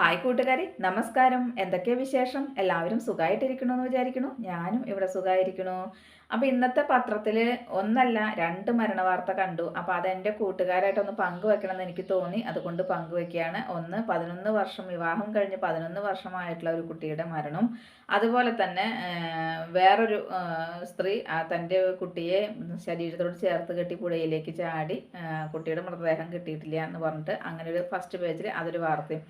Hi കൂട്ടുകാരി നമസ്കാരം. എന്തൊക്കെ വിശേഷം? എല്ലാവരും സുഖമായിട്ടിരിക്കണമെന്ന് വിചാരിക്കണു ഞാനും ഇവിടെ സുഖമായിരിക്കണു അപ്പോൾ ഇന്നത്തെ പത്രത്തിൽ ഒന്നല്ല രണ്ട് മരണ വാർത്ത കണ്ടു. അപ്പോൾ അതെന്റെ കൂട്ടുകാരായിട്ടൊന്ന് പങ്കുവെക്കണമെന്ന് എനിക്ക് തോന്നി. അതുകൊണ്ട് പങ്കുവെക്കുകയാണ്. ഒന്ന് പതിനൊന്ന് വർഷം വിവാഹം കഴിഞ്ഞ് പതിനൊന്ന് വർഷമായിട്ടുള്ള ഒരു കുട്ടിയുടെ മരണം. അതുപോലെ തന്നെ വേറൊരു സ്ത്രീ തന്റെ കുട്ടിയെ ശരീരത്തോട് ചേർത്ത് കെട്ടി പുഴയിലേക്ക് ചാടി കുട്ടിയുടെ മൃതദേഹം കിട്ടിയിട്ടില്ല എന്ന് പറഞ്ഞിട്ട് അങ്ങനെ ഒരു ഫസ്റ്റ് പേജിൽ അതൊരു വാർത്തയും.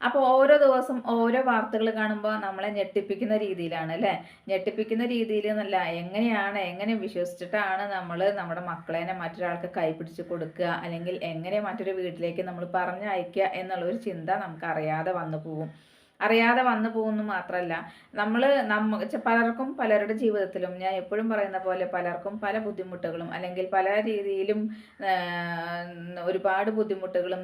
അപ്പോൾ ഓരോ ദിവസം ഓരോ വാർത്തകൾ കാണുമ്പോൾ നമ്മളെ ഞെട്ടിപ്പിക്കുന്ന രീതിയിലാണ് അല്ലേ? ഞെട്ടിപ്പിക്കുന്ന രീതിയിൽ എന്നല്ല എങ്ങനെയാണ് എങ്ങനെ വിശ്വസിച്ചിട്ടാണ് നമ്മൾ നമ്മുടെ മക്കളേനെ മറ്റൊരാൾക്ക് കൈപിടിച്ച് കൊടുക്കുക അല്ലെങ്കിൽ എങ്ങനെ മറ്റൊരു വീട്ടിലേക്ക് നമ്മൾ പറഞ്ഞയക്കുക എന്നുള്ളൊരു ചിന്ത നമുക്ക് അറിയാതെ വന്നു പോകും. അറിയാതെ വന്നു പോകുന്നു മാത്രമല്ല നമ്മൾ നമ്മ പലർക്കും പലരുടെ ജീവിതത്തിലും ഞാൻ എപ്പോഴും പറയുന്ന പോലെ പലർക്കും പല ബുദ്ധിമുട്ടുകളും അല്ലെങ്കിൽ പല രീതിയിലും ഒരുപാട് ബുദ്ധിമുട്ടുകളും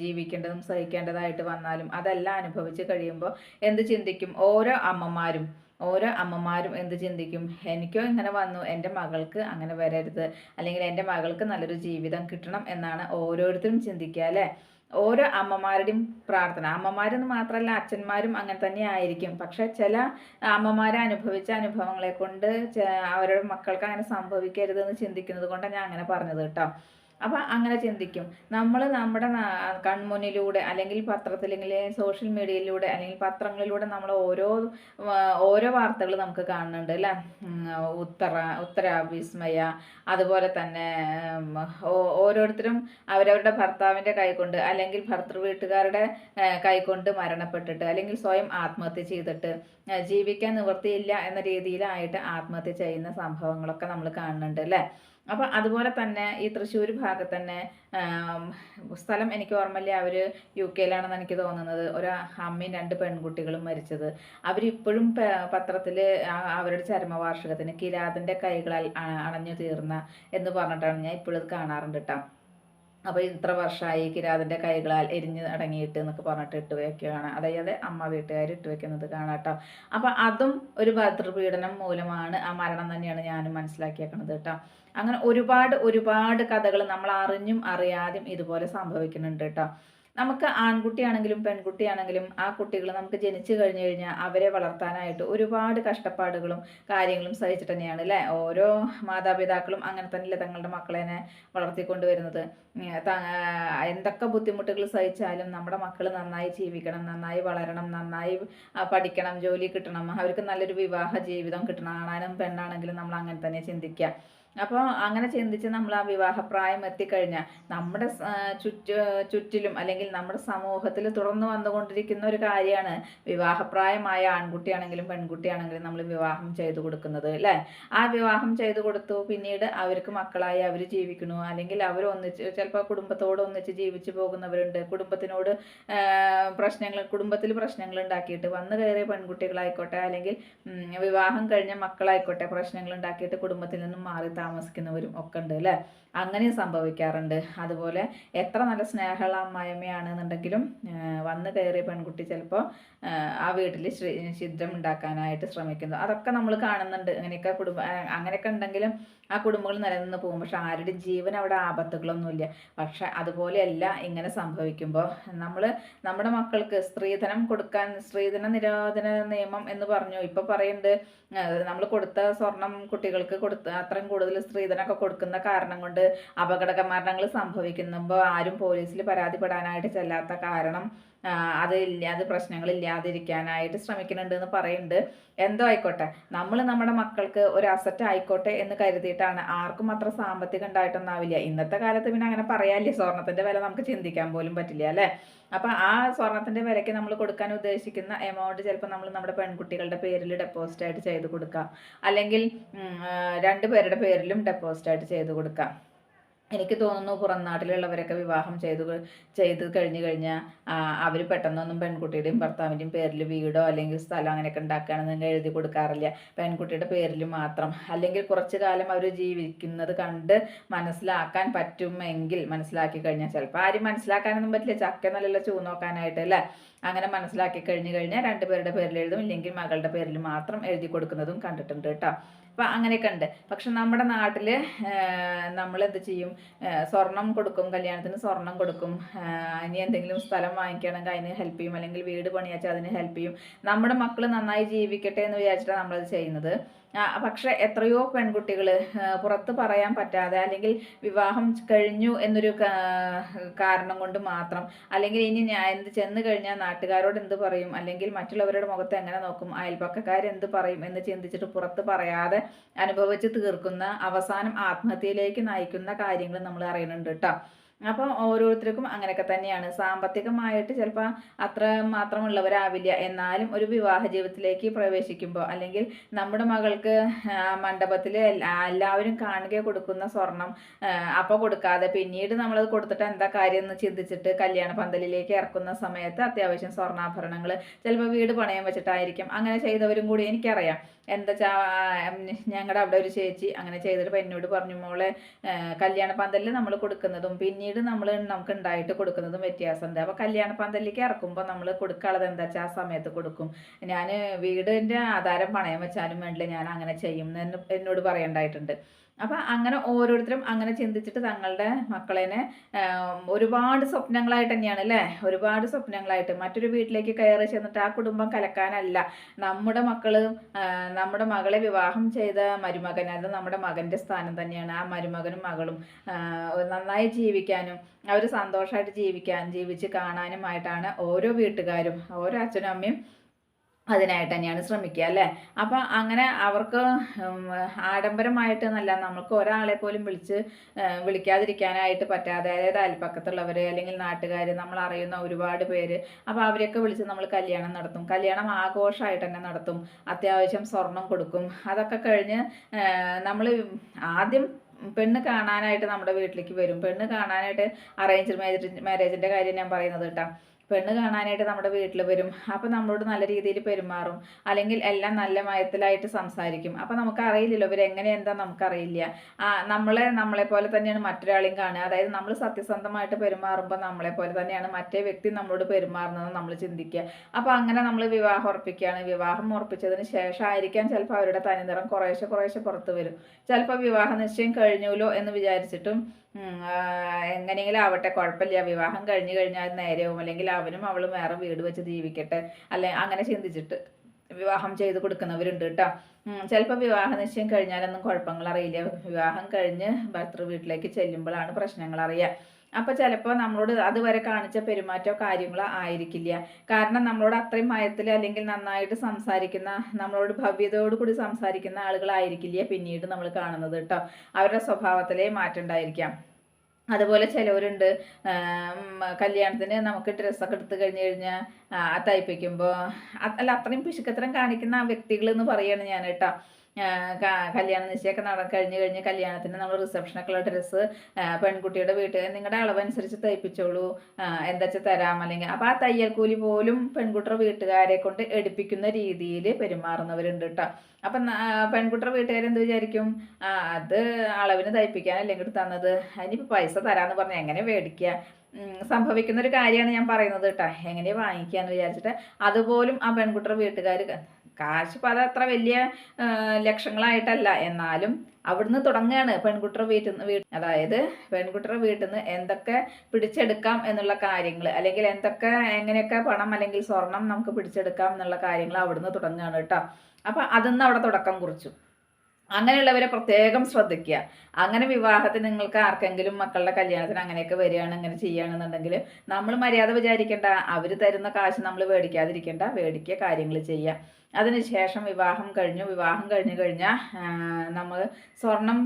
ജീവിക്കേണ്ടതും സഹിക്കേണ്ടതായിട്ട് വന്നാലും അതെല്ലാം അനുഭവിച്ച് കഴിയുമ്പോൾ എന്ത് ചിന്തിക്കും? ഓരോ അമ്മമാരും ഓരോ അമ്മമാരും എന്ത് ചിന്തിക്കും? എനിക്കോ ഇങ്ങനെ വന്നു എന്റെ മകൾക്ക് അങ്ങനെ വരരുത്. അല്ലെങ്കിൽ എന്റെ മകൾക്ക് നല്ലൊരു ജീവിതം കിട്ടണം എന്നാണ് ഓരോരുത്തരും ചിന്തിക്കുക അല്ലേ? ഓരോ അമ്മമാരുടെയും പ്രാർത്ഥന. അമ്മമാരെന്ന് മാത്രമല്ല അച്ഛന്മാരും അങ്ങനെ തന്നെ ആയിരിക്കും. പക്ഷെ ചില അമ്മമാരെ അനുഭവിച്ച അനുഭവങ്ങളെ കൊണ്ട് അവരുടെ മക്കൾക്ക് അങ്ങനെ സംഭവിക്കരുതെന്ന് ചിന്തിക്കുന്നത് കൊണ്ടാണ് ഞാൻ അങ്ങനെ പറഞ്ഞത് കേട്ടോ. അപ്പം അങ്ങനെ ചിന്തിക്കും. നമ്മൾ നമ്മുടെ കൺമുന്നിലൂടെ അല്ലെങ്കിൽ പത്രത്തിൽ സോഷ്യൽ മീഡിയയിലൂടെ അല്ലെങ്കിൽ പത്രങ്ങളിലൂടെ നമ്മൾ ഓരോ ഓരോ വാർത്തകൾ നമുക്ക് കാണുന്നുണ്ട് അല്ലേ? ഉത്തര ഉത്തര വിസ്മയ അതുപോലെ തന്നെ ഓരോരുത്തരും അവരവരുടെ ഭർത്താവിന്റെ കൈകൊണ്ട് അല്ലെങ്കിൽ ഭർത്തൃ വീട്ടുകാരുടെ കൈകൊണ്ട് മരണപ്പെട്ടിട്ട് അല്ലെങ്കിൽ സ്വയം ആത്മഹത്യ ചെയ്തിട്ട് ജീവിക്കാൻ നിവൃത്തിയില്ല എന്ന രീതിയിലായിട്ട് ആത്മഹത്യ ചെയ്യുന്ന സംഭവങ്ങളൊക്കെ നമ്മൾ കാണുന്നുണ്ട് അല്ലേ? അപ്പോൾ അതുപോലെ തന്നെ ഈ തൃശ്ശൂർ ഭാഗത്ത് തന്നെ സ്ഥലം എനിക്ക് ഓർമ്മയില്ല. അവർ യു കെയിലാണെന്ന് എനിക്ക് തോന്നുന്നത്. ഒരു അമ്മയും രണ്ട് പെൺകുട്ടികളും മരിച്ചത്. അവരിപ്പോഴും പത്രത്തിൽ അവരുടെ ചരമവാർഷികത്തിന് കിരാതിന്റെ കൈകളാൽ അണഞ്ഞു തീർന്ന എന്ന് പറഞ്ഞിട്ടാണ് ഞാൻ ഇപ്പോഴും കാണാറുണ്ട് കേട്ടോ അപ്പോൾ ഇത്ര വർഷമായി കിരാതിന്റെ കൈകളാൽ എരിഞ്ഞ് അടങ്ങിയിട്ട് എന്നൊക്കെ പറഞ്ഞിട്ട് ഇട്ട് വയ്ക്കുകയാണ് അതായത് അമ്മ വീട്ടുകാർ ഇട്ട് വെക്കുന്നത് കാണാട്ടോ അപ്പോൾ അതും ഒരു ഭദ്രപീഡനം മൂലമാണ് ആ മരണം തന്നെയാണ് ഞാനും മനസ്സിലാക്കിയേക്കണത് കേട്ടോ അങ്ങനെ ഒരുപാട് ഒരുപാട് കഥകൾ നമ്മൾ അറിഞ്ഞും അറിയാതെയും ഇതുപോലെ സംഭവിക്കുന്നുണ്ട് കേട്ടോ. നമുക്ക് ആൺകുട്ടിയാണെങ്കിലും പെൺകുട്ടിയാണെങ്കിലും ആ കുട്ടികൾ നമുക്ക് ജനിച്ചു കഴിഞ്ഞു കഴിഞ്ഞാൽ അവരെ വളർത്താനായിട്ട് ഒരുപാട് കഷ്ടപ്പാടുകളും കാര്യങ്ങളും സഹിച്ചിട്ട് തന്നെയാണ് അല്ലേ? ഓരോ മാതാപിതാക്കളും അങ്ങനെ തന്നെയല്ലേ തങ്ങളുടെ മക്കളെ വളർത്തിക്കൊണ്ട് വരുന്നത് എന്തൊക്കെ ബുദ്ധിമുട്ടുകൾ സഹിച്ചാലും നമ്മുടെ മക്കൾ നന്നായി ജീവിക്കണം നന്നായി വളരണം നന്നായി പഠിക്കണം ജോലി കിട്ടണം അവർക്ക് നല്ലൊരു വിവാഹ ജീവിതം കിട്ടണം ആണാനും പെണ്ണാണെങ്കിലും നമ്മൾ അങ്ങനെ തന്നെ ചിന്തിക്കുക. അപ്പോൾ അങ്ങനെ ചിന്തിച്ച് നമ്മൾ ആ വിവാഹപ്രായം എത്തിക്കഴിഞ്ഞാൽ നമ്മുടെ ചുറ്റ ചുറ്റിലും അല്ലെങ്കിൽ നമ്മുടെ സമൂഹത്തിൽ തുടർന്ന് വന്നുകൊണ്ടിരിക്കുന്ന ഒരു കാര്യമാണ് വിവാഹപ്രായമായ ആൺകുട്ടിയാണെങ്കിലും പെൺകുട്ടിയാണെങ്കിലും നമ്മൾ വിവാഹം ചെയ്തു കൊടുക്കുന്നത് അല്ലേ? ആ വിവാഹം ചെയ്തു കൊടുത്തു പിന്നീട് അവർക്ക് മക്കളായി അവർ ജീവിക്കണു അല്ലെങ്കിൽ അവർ ഒന്നിച്ച് ചിലപ്പോൾ കുടുംബത്തോട് ഒന്നിച്ച് ജീവിച്ചു പോകുന്നവരുണ്ട്. കുടുംബത്തിനോട് പ്രശ്നങ്ങൾ കുടുംബത്തിൽ പ്രശ്നങ്ങൾ ഉണ്ടാക്കിയിട്ട് വന്നു കയറിയ പെൺകുട്ടികളായിക്കോട്ടെ അല്ലെങ്കിൽ വിവാഹം കഴിഞ്ഞ മക്കളായിക്കോട്ടെ പ്രശ്നങ്ങൾ ഉണ്ടാക്കിയിട്ട് കുടുംബത്തിൽ നിന്നും മാറി താമസിക്കുന്നവരും ഒക്കെ ഉണ്ട് അല്ലേ? അങ്ങനെ സംഭവിക്കാറുണ്ട്. അതുപോലെ എത്ര നല്ല സ്നേഹമുള്ള അമ്മായിമ്മയാണെന്നുണ്ടെങ്കിലും വന്ന് കയറിയ പെൺകുട്ടി ചിലപ്പോൾ ആ വീട്ടിൽ ഛിദ്രം ഉണ്ടാക്കാനായിട്ട് ശ്രമിക്കുന്നു. അതൊക്കെ നമ്മൾ കാണുന്നുണ്ട്. അങ്ങനെയൊക്കെ കുടുംബ അങ്ങനെയൊക്കെ ഉണ്ടെങ്കിലും ആ കുടുംബങ്ങൾ നിലനിന്ന് പോകും. പക്ഷെ ആരുടെ ജീവൻ അവിടെ ആപത്തുകളൊന്നുമില്ല. പക്ഷെ അതുപോലെയല്ല ഇങ്ങനെ സംഭവിക്കുമ്പോൾ നമ്മൾ നമ്മുടെ മക്കൾക്ക് സ്ത്രീധനം കൊടുക്കാൻ സ്ത്രീധന നിരോധന നിയമം എന്ന് പറഞ്ഞു ഇപ്പം പറയുന്നുണ്ട് നമ്മൾ കൊടുത്ത സ്വർണം കുട്ടികൾക്ക് കൊടുത്ത അത്രയും കൂടുതൽ സ്ത്രീധനമൊക്കെ കൊടുക്കുന്ന കാരണം കൊണ്ട് അപകട മരണങ്ങൾ സംഭവിക്കുമ്പോൾ ആരും പോലീസിൽ പരാതിപ്പെടാനായിട്ട് ചെല്ലാത്ത കാരണം അത് അത് പ്രശ്നങ്ങൾ ഇല്ലാതിരിക്കാനായിട്ട് ശ്രമിക്കുന്നുണ്ട് എന്ന് പറയുന്നുണ്ട്. എന്തോ ആയിക്കോട്ടെ. നമ്മൾ നമ്മുടെ മക്കൾക്ക് ഒരു അസറ്റ് ആയിക്കോട്ടെ എന്ന് കരുതിയിട്ടാണ് ആർക്കും അത്ര സാമ്പത്തികം ഉണ്ടായിട്ടൊന്നാവില്ല. ഇന്നത്തെ കാലത്ത് പിന്നെ അങ്ങനെ പറയാല്ലേ സ്വർണത്തിന്റെ വില നമുക്ക് ചിന്തിക്കാൻ പോലും പറ്റില്ല അല്ലേ? അപ്പം ആ സ്വർണത്തിന്റെ വിലയ്ക്ക് നമ്മൾ കൊടുക്കാൻ ഉദ്ദേശിക്കുന്ന എമൗണ്ട് ചിലപ്പോൾ നമ്മൾ നമ്മുടെ പെൺകുട്ടികളുടെ പേരിൽ ഡെപ്പോസിറ്റ് ആയിട്ട് ചെയ്ത് കൊടുക്കാം. അല്ലെങ്കിൽ രണ്ട് പേരുടെ പേരിലും ഡെപ്പോസിറ്റ് ആയിട്ട് ചെയ്ത് കൊടുക്കാം. എനിക്ക് തോന്നുന്നു പുറം നാട്ടിലുള്ളവരൊക്കെ വിവാഹം ചെയ്തു ചെയ്ത് കഴിഞ്ഞു കഴിഞ്ഞാൽ അവർ പെട്ടെന്നൊന്നും പെൺകുട്ടിയുടെയും ഭർത്താവിന്റെയും പേരിൽ വീടോ അല്ലെങ്കിൽ സ്ഥലം അങ്ങനെയൊക്കെ ഉണ്ടാക്കുകയാണെന്ന് എഴുതി കൊടുക്കാറില്ല. പെൺകുട്ടിയുടെ പേരിൽ മാത്രം. അല്ലെങ്കിൽ കുറച്ച് കാലം അവർ ജീവിക്കുന്നത് കണ്ട് മനസ്സിലാക്കാൻ പറ്റുമെങ്കിൽ മനസ്സിലാക്കി കഴിഞ്ഞാൽ ചിലപ്പോൾ ആരും മനസ്സിലാക്കാനൊന്നും പറ്റില്ല. ചക്ക നല്ല ചൂ നോക്കാനായിട്ട് അല്ലേ? അങ്ങനെ മനസ്സിലാക്കി കഴിഞ്ഞു കഴിഞ്ഞാൽ രണ്ടുപേരുടെ പേരിൽ എഴുതും. ഇല്ലെങ്കിൽ മകളുടെ പേരിൽ മാത്രം എഴുതി കൊടുക്കുന്നതും കണ്ടിട്ടുണ്ട് കേട്ടോ. അപ്പം അങ്ങനെയൊക്കെ ഉണ്ട് പക്ഷെ നമ്മുടെ നാട്ടിൽ നമ്മൾ എന്ത് ചെയ്യും? സ്വർണം കൊടുക്കും കല്യാണത്തിന് സ്വർണം കൊടുക്കും. ഇനി എന്തെങ്കിലും സ്ഥലം വാങ്ങിക്കണമെങ്കിൽ അതിന് ഹെൽപ്പ് ചെയ്യും. അല്ലെങ്കിൽ വീട് പണിയാച്ചാൽ അതിന് ഹെൽപ്പ് ചെയ്യും. നമ്മുടെ മക്കൾ നന്നായി ജീവിക്കട്ടെ എന്ന് വിചാരിച്ചിട്ടാണ് നമ്മളത് ചെയ്യുന്നത്. പക്ഷെ എത്രയോ പെൺകുട്ടികൾ പുറത്ത് പറയാൻ പറ്റാതെ അല്ലെങ്കിൽ വിവാഹം കഴിഞ്ഞു എന്നൊരു കാരണം കൊണ്ട് മാത്രം അല്ലെങ്കിൽ ഇനി ഞാൻ എന്ത് ചെന്ന് കഴിഞ്ഞാൽ നാട്ടുകാരോട് എന്ത് പറയും? അല്ലെങ്കിൽ മറ്റുള്ളവരുടെ മുഖത്ത് എങ്ങനെ നോക്കും? അയൽപ്പക്കക്കാരെന്ത് പറയും എന്ന് ചിന്തിച്ചിട്ട് പുറത്ത് പറയാതെ അനുഭവിച്ച് തീർക്കുന്ന അവസാനം ആത്മഹത്യയിലേക്ക് നയിക്കുന്ന കാര്യങ്ങൾ നമ്മൾ അറിയുന്നുണ്ട് കേട്ടോ അപ്പം ഓരോരുത്തർക്കും അങ്ങനെയൊക്കെ തന്നെയാണ്. സാമ്പത്തികമായിട്ട് ചിലപ്പോൾ അത്ര മാത്രമുള്ളവരാവില്ല എന്നാലും ഒരു വിവാഹ ജീവിതത്തിലേക്ക് പ്രവേശിക്കുമ്പോൾ അല്ലെങ്കിൽ നമ്മുടെ മകൾക്ക് മണ്ഡപത്തിൽ എല്ലാവരും കാണുക കൊടുക്കുന്ന സ്വർണം അപ്പോൾ കൊടുക്കാതെ പിന്നീട് നമ്മളത് കൊടുത്തിട്ട് എന്താ കാര്യം എന്ന് ചിന്തിച്ചിട്ട് കല്യാണ പന്തലിലേക്ക് ഇറക്കുന്ന സമയത്ത് അത്യാവശ്യം സ്വർണാഭരണങ്ങൾ ചിലപ്പോൾ വീട് പണയം വെച്ചിട്ടായിരിക്കും. അങ്ങനെ ചെയ്തവരും കൂടി എനിക്കറിയാം. എന്താ ചാ ഞങ്ങളുടെ അവിടെ ഒരു ചേച്ചി അങ്ങനെ ചെയ്തിട്ട് എന്നോട് പറഞ്ഞു മോളെ കല്യാണ പന്തലിൽ നമ്മൾ കൊടുക്കുന്നതും പിന്നീട് നമ്മൾ നമുക്ക് ഉണ്ടായിട്ട് കൊടുക്കുന്നതും വ്യത്യാസമുണ്ട് അപ്പോൾ കല്യാണ പന്തലിലേക്ക് ഇറക്കുമ്പോൾ നമ്മൾ കൊടുക്കാനുള്ളത് എന്താ വെച്ചാൽ ആ സമയത്ത് കൊടുക്കും. ഞാൻ വീടിന്റെ ആധാരം പണയം വെച്ചാലും വേണ്ടില്ല ഞാൻ അങ്ങനെ ചെയ്യും എന്ന് എന്നോട് പറയണ്ടായിട്ടുണ്ട്. അപ്പം അങ്ങനെ ഓരോരുത്തരും അങ്ങനെ ചിന്തിച്ചിട്ട് തങ്ങളുടെ മക്കളേനെ ഒരുപാട് സ്വപ്നങ്ങളായിട്ട് തന്നെയാണ് അല്ലേ ഒരുപാട് സ്വപ്നങ്ങളായിട്ട്. മറ്റൊരു വീട്ടിലേക്ക് കയറി ചെന്നിട്ട് ആ കുടുംബം കലക്കാനല്ല. നമ്മുടെ മക്കൾ നമ്മുടെ മകളെ വിവാഹം ചെയ്ത മരുമകൻ അത് നമ്മുടെ മകന്റെ സ്ഥാനം തന്നെയാണ്. ആ മരുമകനും മകളും നന്നായി ജീവിക്കാനും അവർ സന്തോഷമായിട്ട് ജീവിക്കാൻ ജീവിച്ച് കാണാനുമായിട്ടാണ് ഓരോ വീട്ടുകാരും ഓരോ അച്ഛനും അമ്മയും അതിനായിട്ട് തന്നെയാണ് ശ്രമിക്കുക അല്ലേ? അപ്പം അങ്ങനെ അവർക്ക് ആഡംബരമായിട്ട് എന്നല്ല നമുക്ക് ഒരാളെ പോലും വിളിച്ച് വിളിക്കാതിരിക്കാനായിട്ട് പറ്റാതെ അതായത് അയൽപ്പക്കത്തുള്ളവർ അല്ലെങ്കിൽ നാട്ടുകാർ നമ്മൾ അറിയുന്ന ഒരുപാട് പേര് അപ്പോൾ അവരെയൊക്കെ വിളിച്ച് നമ്മൾ കല്യാണം നടത്തും. കല്യാണം ആഘോഷമായിട്ട് തന്നെ നടത്തും. അത്യാവശ്യം സ്വർണം കൊടുക്കും. അതൊക്കെ കഴിഞ്ഞ് നമ്മൾ ആദ്യം പെണ്ണ് കാണാനായിട്ട് നമ്മുടെ വീട്ടിലേക്ക് വരും. പെണ്ണ് കാണാനായിട്ട് അറേഞ്ച് മാരേജ് മാരേജിന്റെ കാര്യം ഞാൻ പറയുന്നത് കേട്ടോ. പെണ്ണ് കാണാനായിട്ട് നമ്മുടെ വീട്ടിൽ വരും. അപ്പോൾ നമ്മളോട് നല്ല രീതിയിൽ പെരുമാറും. അല്ലെങ്കിൽ എല്ലാം നല്ല മയത്തിലായിട്ട് സംസാരിക്കും. അപ്പോൾ നമുക്ക് അറിയില്ലല്ലോ ഇവരെങ്ങനെ എന്താ നമുക്കറിയില്ല. നമ്മളെ നമ്മളെ പോലെ തന്നെയാണ് മറ്റൊരാളെയും കാണുക. അതായത് നമ്മൾ സത്യസന്ധമായിട്ട് പെരുമാറുമ്പോൾ നമ്മളെ പോലെ തന്നെയാണ് മറ്റേ വ്യക്തി നമ്മളോട് പെരുമാറുന്നത് നമ്മൾ ചിന്തിക്കുക. അപ്പോൾ അങ്ങനെ നമ്മൾ വിവാഹം ഉറപ്പിക്കുകയാണ്. വിവാഹം ഉറപ്പിച്ചതിന് ശേഷം ശേഷമായിരിക്കാം ചിലപ്പോൾ അവരുടെ തനിനിറം കുറേശ്ശെ കുറേശ്ശെ പുറത്ത് വരും. ചിലപ്പോൾ വിവാഹ നിശ്ചയം കഴിഞ്ഞുല്ലോ എന്ന് വിചാരിച്ചിട്ടും എങ്ങനെയെങ്കിലും ആവട്ടെ കുഴപ്പമില്ല. വിവാഹം കഴിഞ്ഞു കഴിഞ്ഞാൽ നേരെയാവും. അല്ലെങ്കിൽ അവനും അവളും വേറെ വീട് വെച്ച് ജീവിക്കട്ടെ. അല്ലെ അങ്ങനെ ചിന്തിച്ചിട്ട് വിവാഹം ചെയ്ത് കൊടുക്കുന്നവരുണ്ട് കേട്ടോ. ചിലപ്പോൾ വിവാഹ നിശ്ചയം കഴിഞ്ഞാലൊന്നും കുഴപ്പങ്ങൾ അറിയില്ല വിവാഹം കഴിഞ്ഞ് ഭർത്തൃ വീട്ടിലേക്ക് ചെല്ലുമ്പോഴാണ് പ്രശ്നങ്ങൾ അറിയുക അപ്പോൾ ചിലപ്പോൾ നമ്മളോട് അതുവരെ കാണിച്ച പെരുമാറ്റോ കാര്യങ്ങളോ ആയിരിക്കില്ല. കാരണം നമ്മളോട് അത്രയും മയത്തിൽ അല്ലെങ്കിൽ നന്നായിട്ട് സംസാരിക്കുന്ന നമ്മളോട് ഭവ്യതയോട് കൂടി സംസാരിക്കുന്ന ആളുകളായിരിക്കില്ല പിന്നീട് നമ്മൾ കാണുന്നത് കേട്ടോ. അവരുടെ സ്വഭാവത്തിലേ മാറ്റം ഉണ്ടായിരിക്കാം. അതുപോലെ ചിലവരുണ്ട്. കല്യാണത്തിന് നമുക്ക് ഡ്രസ്സൊക്കെ എടുത്ത് കഴിഞ്ഞ് കഴിഞ്ഞാൽ തയ്പ്പിക്കുമ്പോൾ അല്ല അത്രയും പിശുക്കത്തരം കാണിക്കുന്ന വ്യക്തികൾ എന്ന് പറയുകയാണ് ഞാൻ കേട്ടോ. കല്യാണ നിശ്ചയമൊക്കെ നട കഴിഞ്ഞ് കഴിഞ്ഞ് കല്യാണത്തിന് നമ്മൾ റിസപ്ഷനൊക്കെ ഉള്ള ഡ്രസ്സ് പെൺകുട്ടിയുടെ വീട്ടിൽ നിങ്ങളുടെ അളവനുസരിച്ച് തയ്പ്പിച്ചോളൂ. എന്താ വെച്ചാൽ തരാം അല്ലെങ്കിൽ അപ്പോൾ ആ തയ്യൽ കൂലി പോലും പെൺകുട്ടിയുടെ വീട്ടുകാരെ കൊണ്ട് എടുപ്പിക്കുന്ന രീതിയിൽ പെരുമാറുന്നവരുണ്ട് കേട്ടോ. അപ്പം പെൺകുട്ടിയുടെ വീട്ടുകാരെന്ത് വിചാരിക്കും? അത് അളവിന് തയ്പ്പിക്കാൻ അല്ലെങ്കിൽ തന്നത്? അതിനിപ്പോൾ പൈസ തരാമെന്ന് പറഞ്ഞാൽ എങ്ങനെ മേടിക്കുക? സംഭവിക്കുന്ന ഒരു കാര്യമാണ് ഞാൻ പറയുന്നത് കേട്ടോ. എങ്ങനെ വാങ്ങിക്കാന്ന് വിചാരിച്ചിട്ട് അതുപോലും ആ പെൺകുട്ടിയുടെ വീട്ടുകാർ കാശ് പല അത് അത്ര വലിയ ലക്ഷങ്ങളായിട്ടല്ല. എന്നാലും അവിടുന്ന് തുടങ്ങുകയാണ് പെൺകുട്ടിയുടെ വീട്ടിൽ നിന്ന് അതായത് പെൺകുട്ടിയുടെ വീട്ടിൽ നിന്ന് എന്തൊക്കെ പിടിച്ചെടുക്കാം എന്നുള്ള കാര്യങ്ങൾ അല്ലെങ്കിൽ എന്തൊക്കെ എങ്ങനെയൊക്കെ പണം അല്ലെങ്കിൽ സ്വർണം നമുക്ക് പിടിച്ചെടുക്കാം എന്നുള്ള കാര്യങ്ങൾ അവിടുന്ന് തുടങ്ങുകയാണ് കേട്ടോ. അപ്പം അതിന്ന് അവിടെ തുടക്കം കുറിച്ചു. അങ്ങനെയുള്ളവരെ പ്രത്യേകം ശ്രദ്ധിക്കുക. അങ്ങനെ വിവാഹത്തിന് നിങ്ങൾക്ക് ആർക്കെങ്കിലും മക്കളുടെ കല്യാണത്തിന് അങ്ങനെയൊക്കെ വരികയാണ് അങ്ങനെ ചെയ്യുകയാണെന്നുണ്ടെങ്കിൽ നമ്മൾ മര്യാദ വിചാരിക്കേണ്ട. അവർ തരുന്ന കാശ് നമ്മൾ മേടിക്കാതിരിക്കേണ്ട. മേടിക്കുക കാര്യങ്ങൾ ചെയ്യുക. അതിനുശേഷം വിവാഹം കഴിഞ്ഞു. വിവാഹം കഴിഞ്ഞു കഴിഞ്ഞാൽ നമ്മൾ സ്വർണം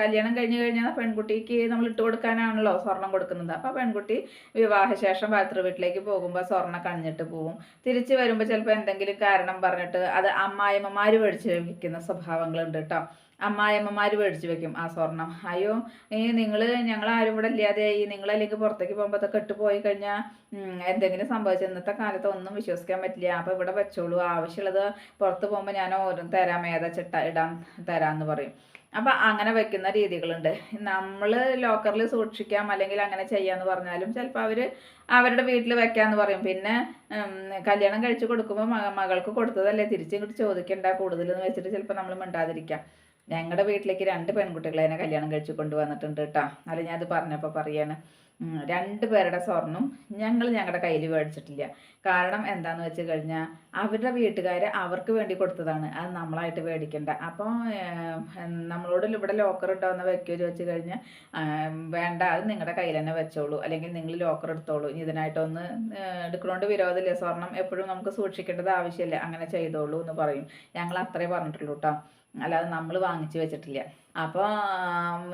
കല്യാണം കഴിഞ്ഞു കഴിഞ്ഞാൽ പെൺകുട്ടിക്ക് നമ്മൾ ഇട്ട് കൊടുക്കാനാണല്ലോ സ്വർണം കൊടുക്കുന്നത്. അപ്പോൾ പെൺകുട്ടി വിവാഹശേഷം ഭർത്തൃ വീട്ടിലേക്ക് പോകുമ്പോൾ സ്വർണം കണിഞ്ഞിട്ട് പോകും തിരിച്ചു വരുമ്പോൾ ചിലപ്പോൾ എന്തെങ്കിലും കാരണം പറഞ്ഞിട്ട് അത് അമ്മായിമ്മമാർ മേടിച്ച് വയ്ക്കുന്ന സ്വഭാവങ്ങളുണ്ട് കേട്ടോ അമ്മായിയമ്മമാർ മേടിച്ച് വെക്കും ആ സ്വർണം അയ്യോ ഈ നിങ്ങൾ ഞങ്ങൾ ആരും ഇവിടെ ഇല്ലാതെയായി നിങ്ങളല്ലെങ്കിൽ പുറത്തേക്ക് പോകുമ്പോൾ അതൊക്കെ ഇട്ട് പോയി കഴിഞ്ഞാൽ എന്തെങ്കിലും സംഭവിച്ചു ഇന്നത്തെ കാലത്ത് ഒന്നും വിശ്വസിക്കാൻ പറ്റില്ല. അപ്പോൾ ഇവിടെ വെച്ചോളൂ ആവശ്യമുള്ളത് പുറത്ത് പോകുമ്പോൾ ഞാൻ ഓരോ തരാം ഏതാ ചിട്ട ഇടാൻ തരാമെന്ന് പറയും. അപ്പം അങ്ങനെ വെക്കുന്ന രീതികളുണ്ട്. നമ്മൾ ലോക്കറിൽ സൂക്ഷിക്കാം അല്ലെങ്കിൽ അങ്ങനെ ചെയ്യാമെന്ന് പറഞ്ഞാലും ചിലപ്പോൾ അവർ അവരുടെ വീട്ടിൽ വെക്കാമെന്ന് പറയും. പിന്നെ കല്യാണം കഴിച്ച് കൊടുക്കുമ്പോൾ മകൾക്ക് കൊടുത്തതല്ലേ തിരിച്ചിങ്ങോട്ട് ചോദിക്കേണ്ട കൂടുതലെന്ന് വെച്ചിട്ട് ചിലപ്പോൾ നമ്മൾ മിണ്ടാതിരിക്കാം. ഞങ്ങളുടെ വീട്ടിലേക്ക് രണ്ട് പെൺകുട്ടികളെ എന്നെ കല്യാണം കഴിച്ച് കൊണ്ടുവന്നിട്ടുണ്ട് കേട്ടോ അല്ല ഞാൻ അത് പറഞ്ഞപ്പോൾ പറയാണ് രണ്ട് പേരുടെ സ്വർണം ഞങ്ങൾ ഞങ്ങളുടെ കയ്യിൽ മേടിച്ചിട്ടില്ല. കാരണം എന്താണെന്ന് വെച്ച് കഴിഞ്ഞാൽ അവരുടെ വീട്ടുകാർ അവർക്ക് വേണ്ടി കൊടുത്തതാണ്. അത് നമ്മളായിട്ട് മേടിക്കണ്ട. അപ്പോൾ നമ്മളോട് ഇവിടെ ലോക്കർ ഉണ്ടാവുന്ന വെക്കുമോ ചോദിച്ചു കഴിഞ്ഞാൽ വേണ്ട അത് നിങ്ങളുടെ കയ്യിൽ തന്നെ വെച്ചോളൂ. അല്ലെങ്കിൽ നിങ്ങൾ ലോക്കർ എടുത്തോളൂ. ഇനി ഇതിനായിട്ടൊന്ന് എടുക്കണോണ്ട് വിരോധമില്ല. സ്വർണം എപ്പോഴും നമുക്ക് സൂക്ഷിക്കേണ്ടത് ആവശ്യമില്ല. അങ്ങനെ ചെയ്തോളൂ എന്ന് പറയും. ഞങ്ങൾ അത്രേ പറഞ്ഞിട്ടുള്ളൂ കേട്ടോ അല്ലാതെ നമ്മൾ വാങ്ങിച്ചു വെച്ചിട്ടില്ല. അപ്പോൾ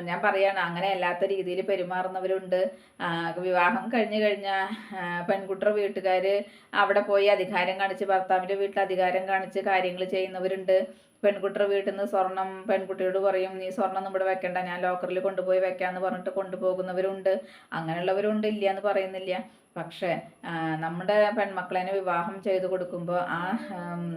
ഞാൻ പറയാണ് അങ്ങനെ അല്ലാത്ത രീതിയിൽ പെരുമാറുന്നവരുണ്ട്. വിവാഹം കഴിഞ്ഞു കഴിഞ്ഞാൽ പെൺകുട്ടിയുടെ വീട്ടുകാർ അവിടെ പോയി അധികാരം കാണിച്ച് ഭർത്താവിന്റെ വീട്ടിൽ അധികാരം കാണിച്ച് കാര്യങ്ങൾ ചെയ്യുന്നവരുണ്ട്. പെൺകുട്ടിയുടെ വീട്ടിൽ നിന്ന് സ്വർണം പെൺകുട്ടിയോട് പറയും നീ സ്വർണം ഇവിടെ വെക്കണ്ട ഞാൻ ലോക്കറിൽ കൊണ്ടുപോയി വെക്കാന്ന് പറഞ്ഞിട്ട് കൊണ്ടുപോകുന്നവരുണ്ട്. അങ്ങനെയുള്ളവരുണ്ട് ഇല്ല എന്ന് പറയുന്നില്ല. പക്ഷേ നമ്മുടെ പെൺമക്കളെ വിവാഹം ചെയ്തു കൊടുക്കുമ്പോൾ ആ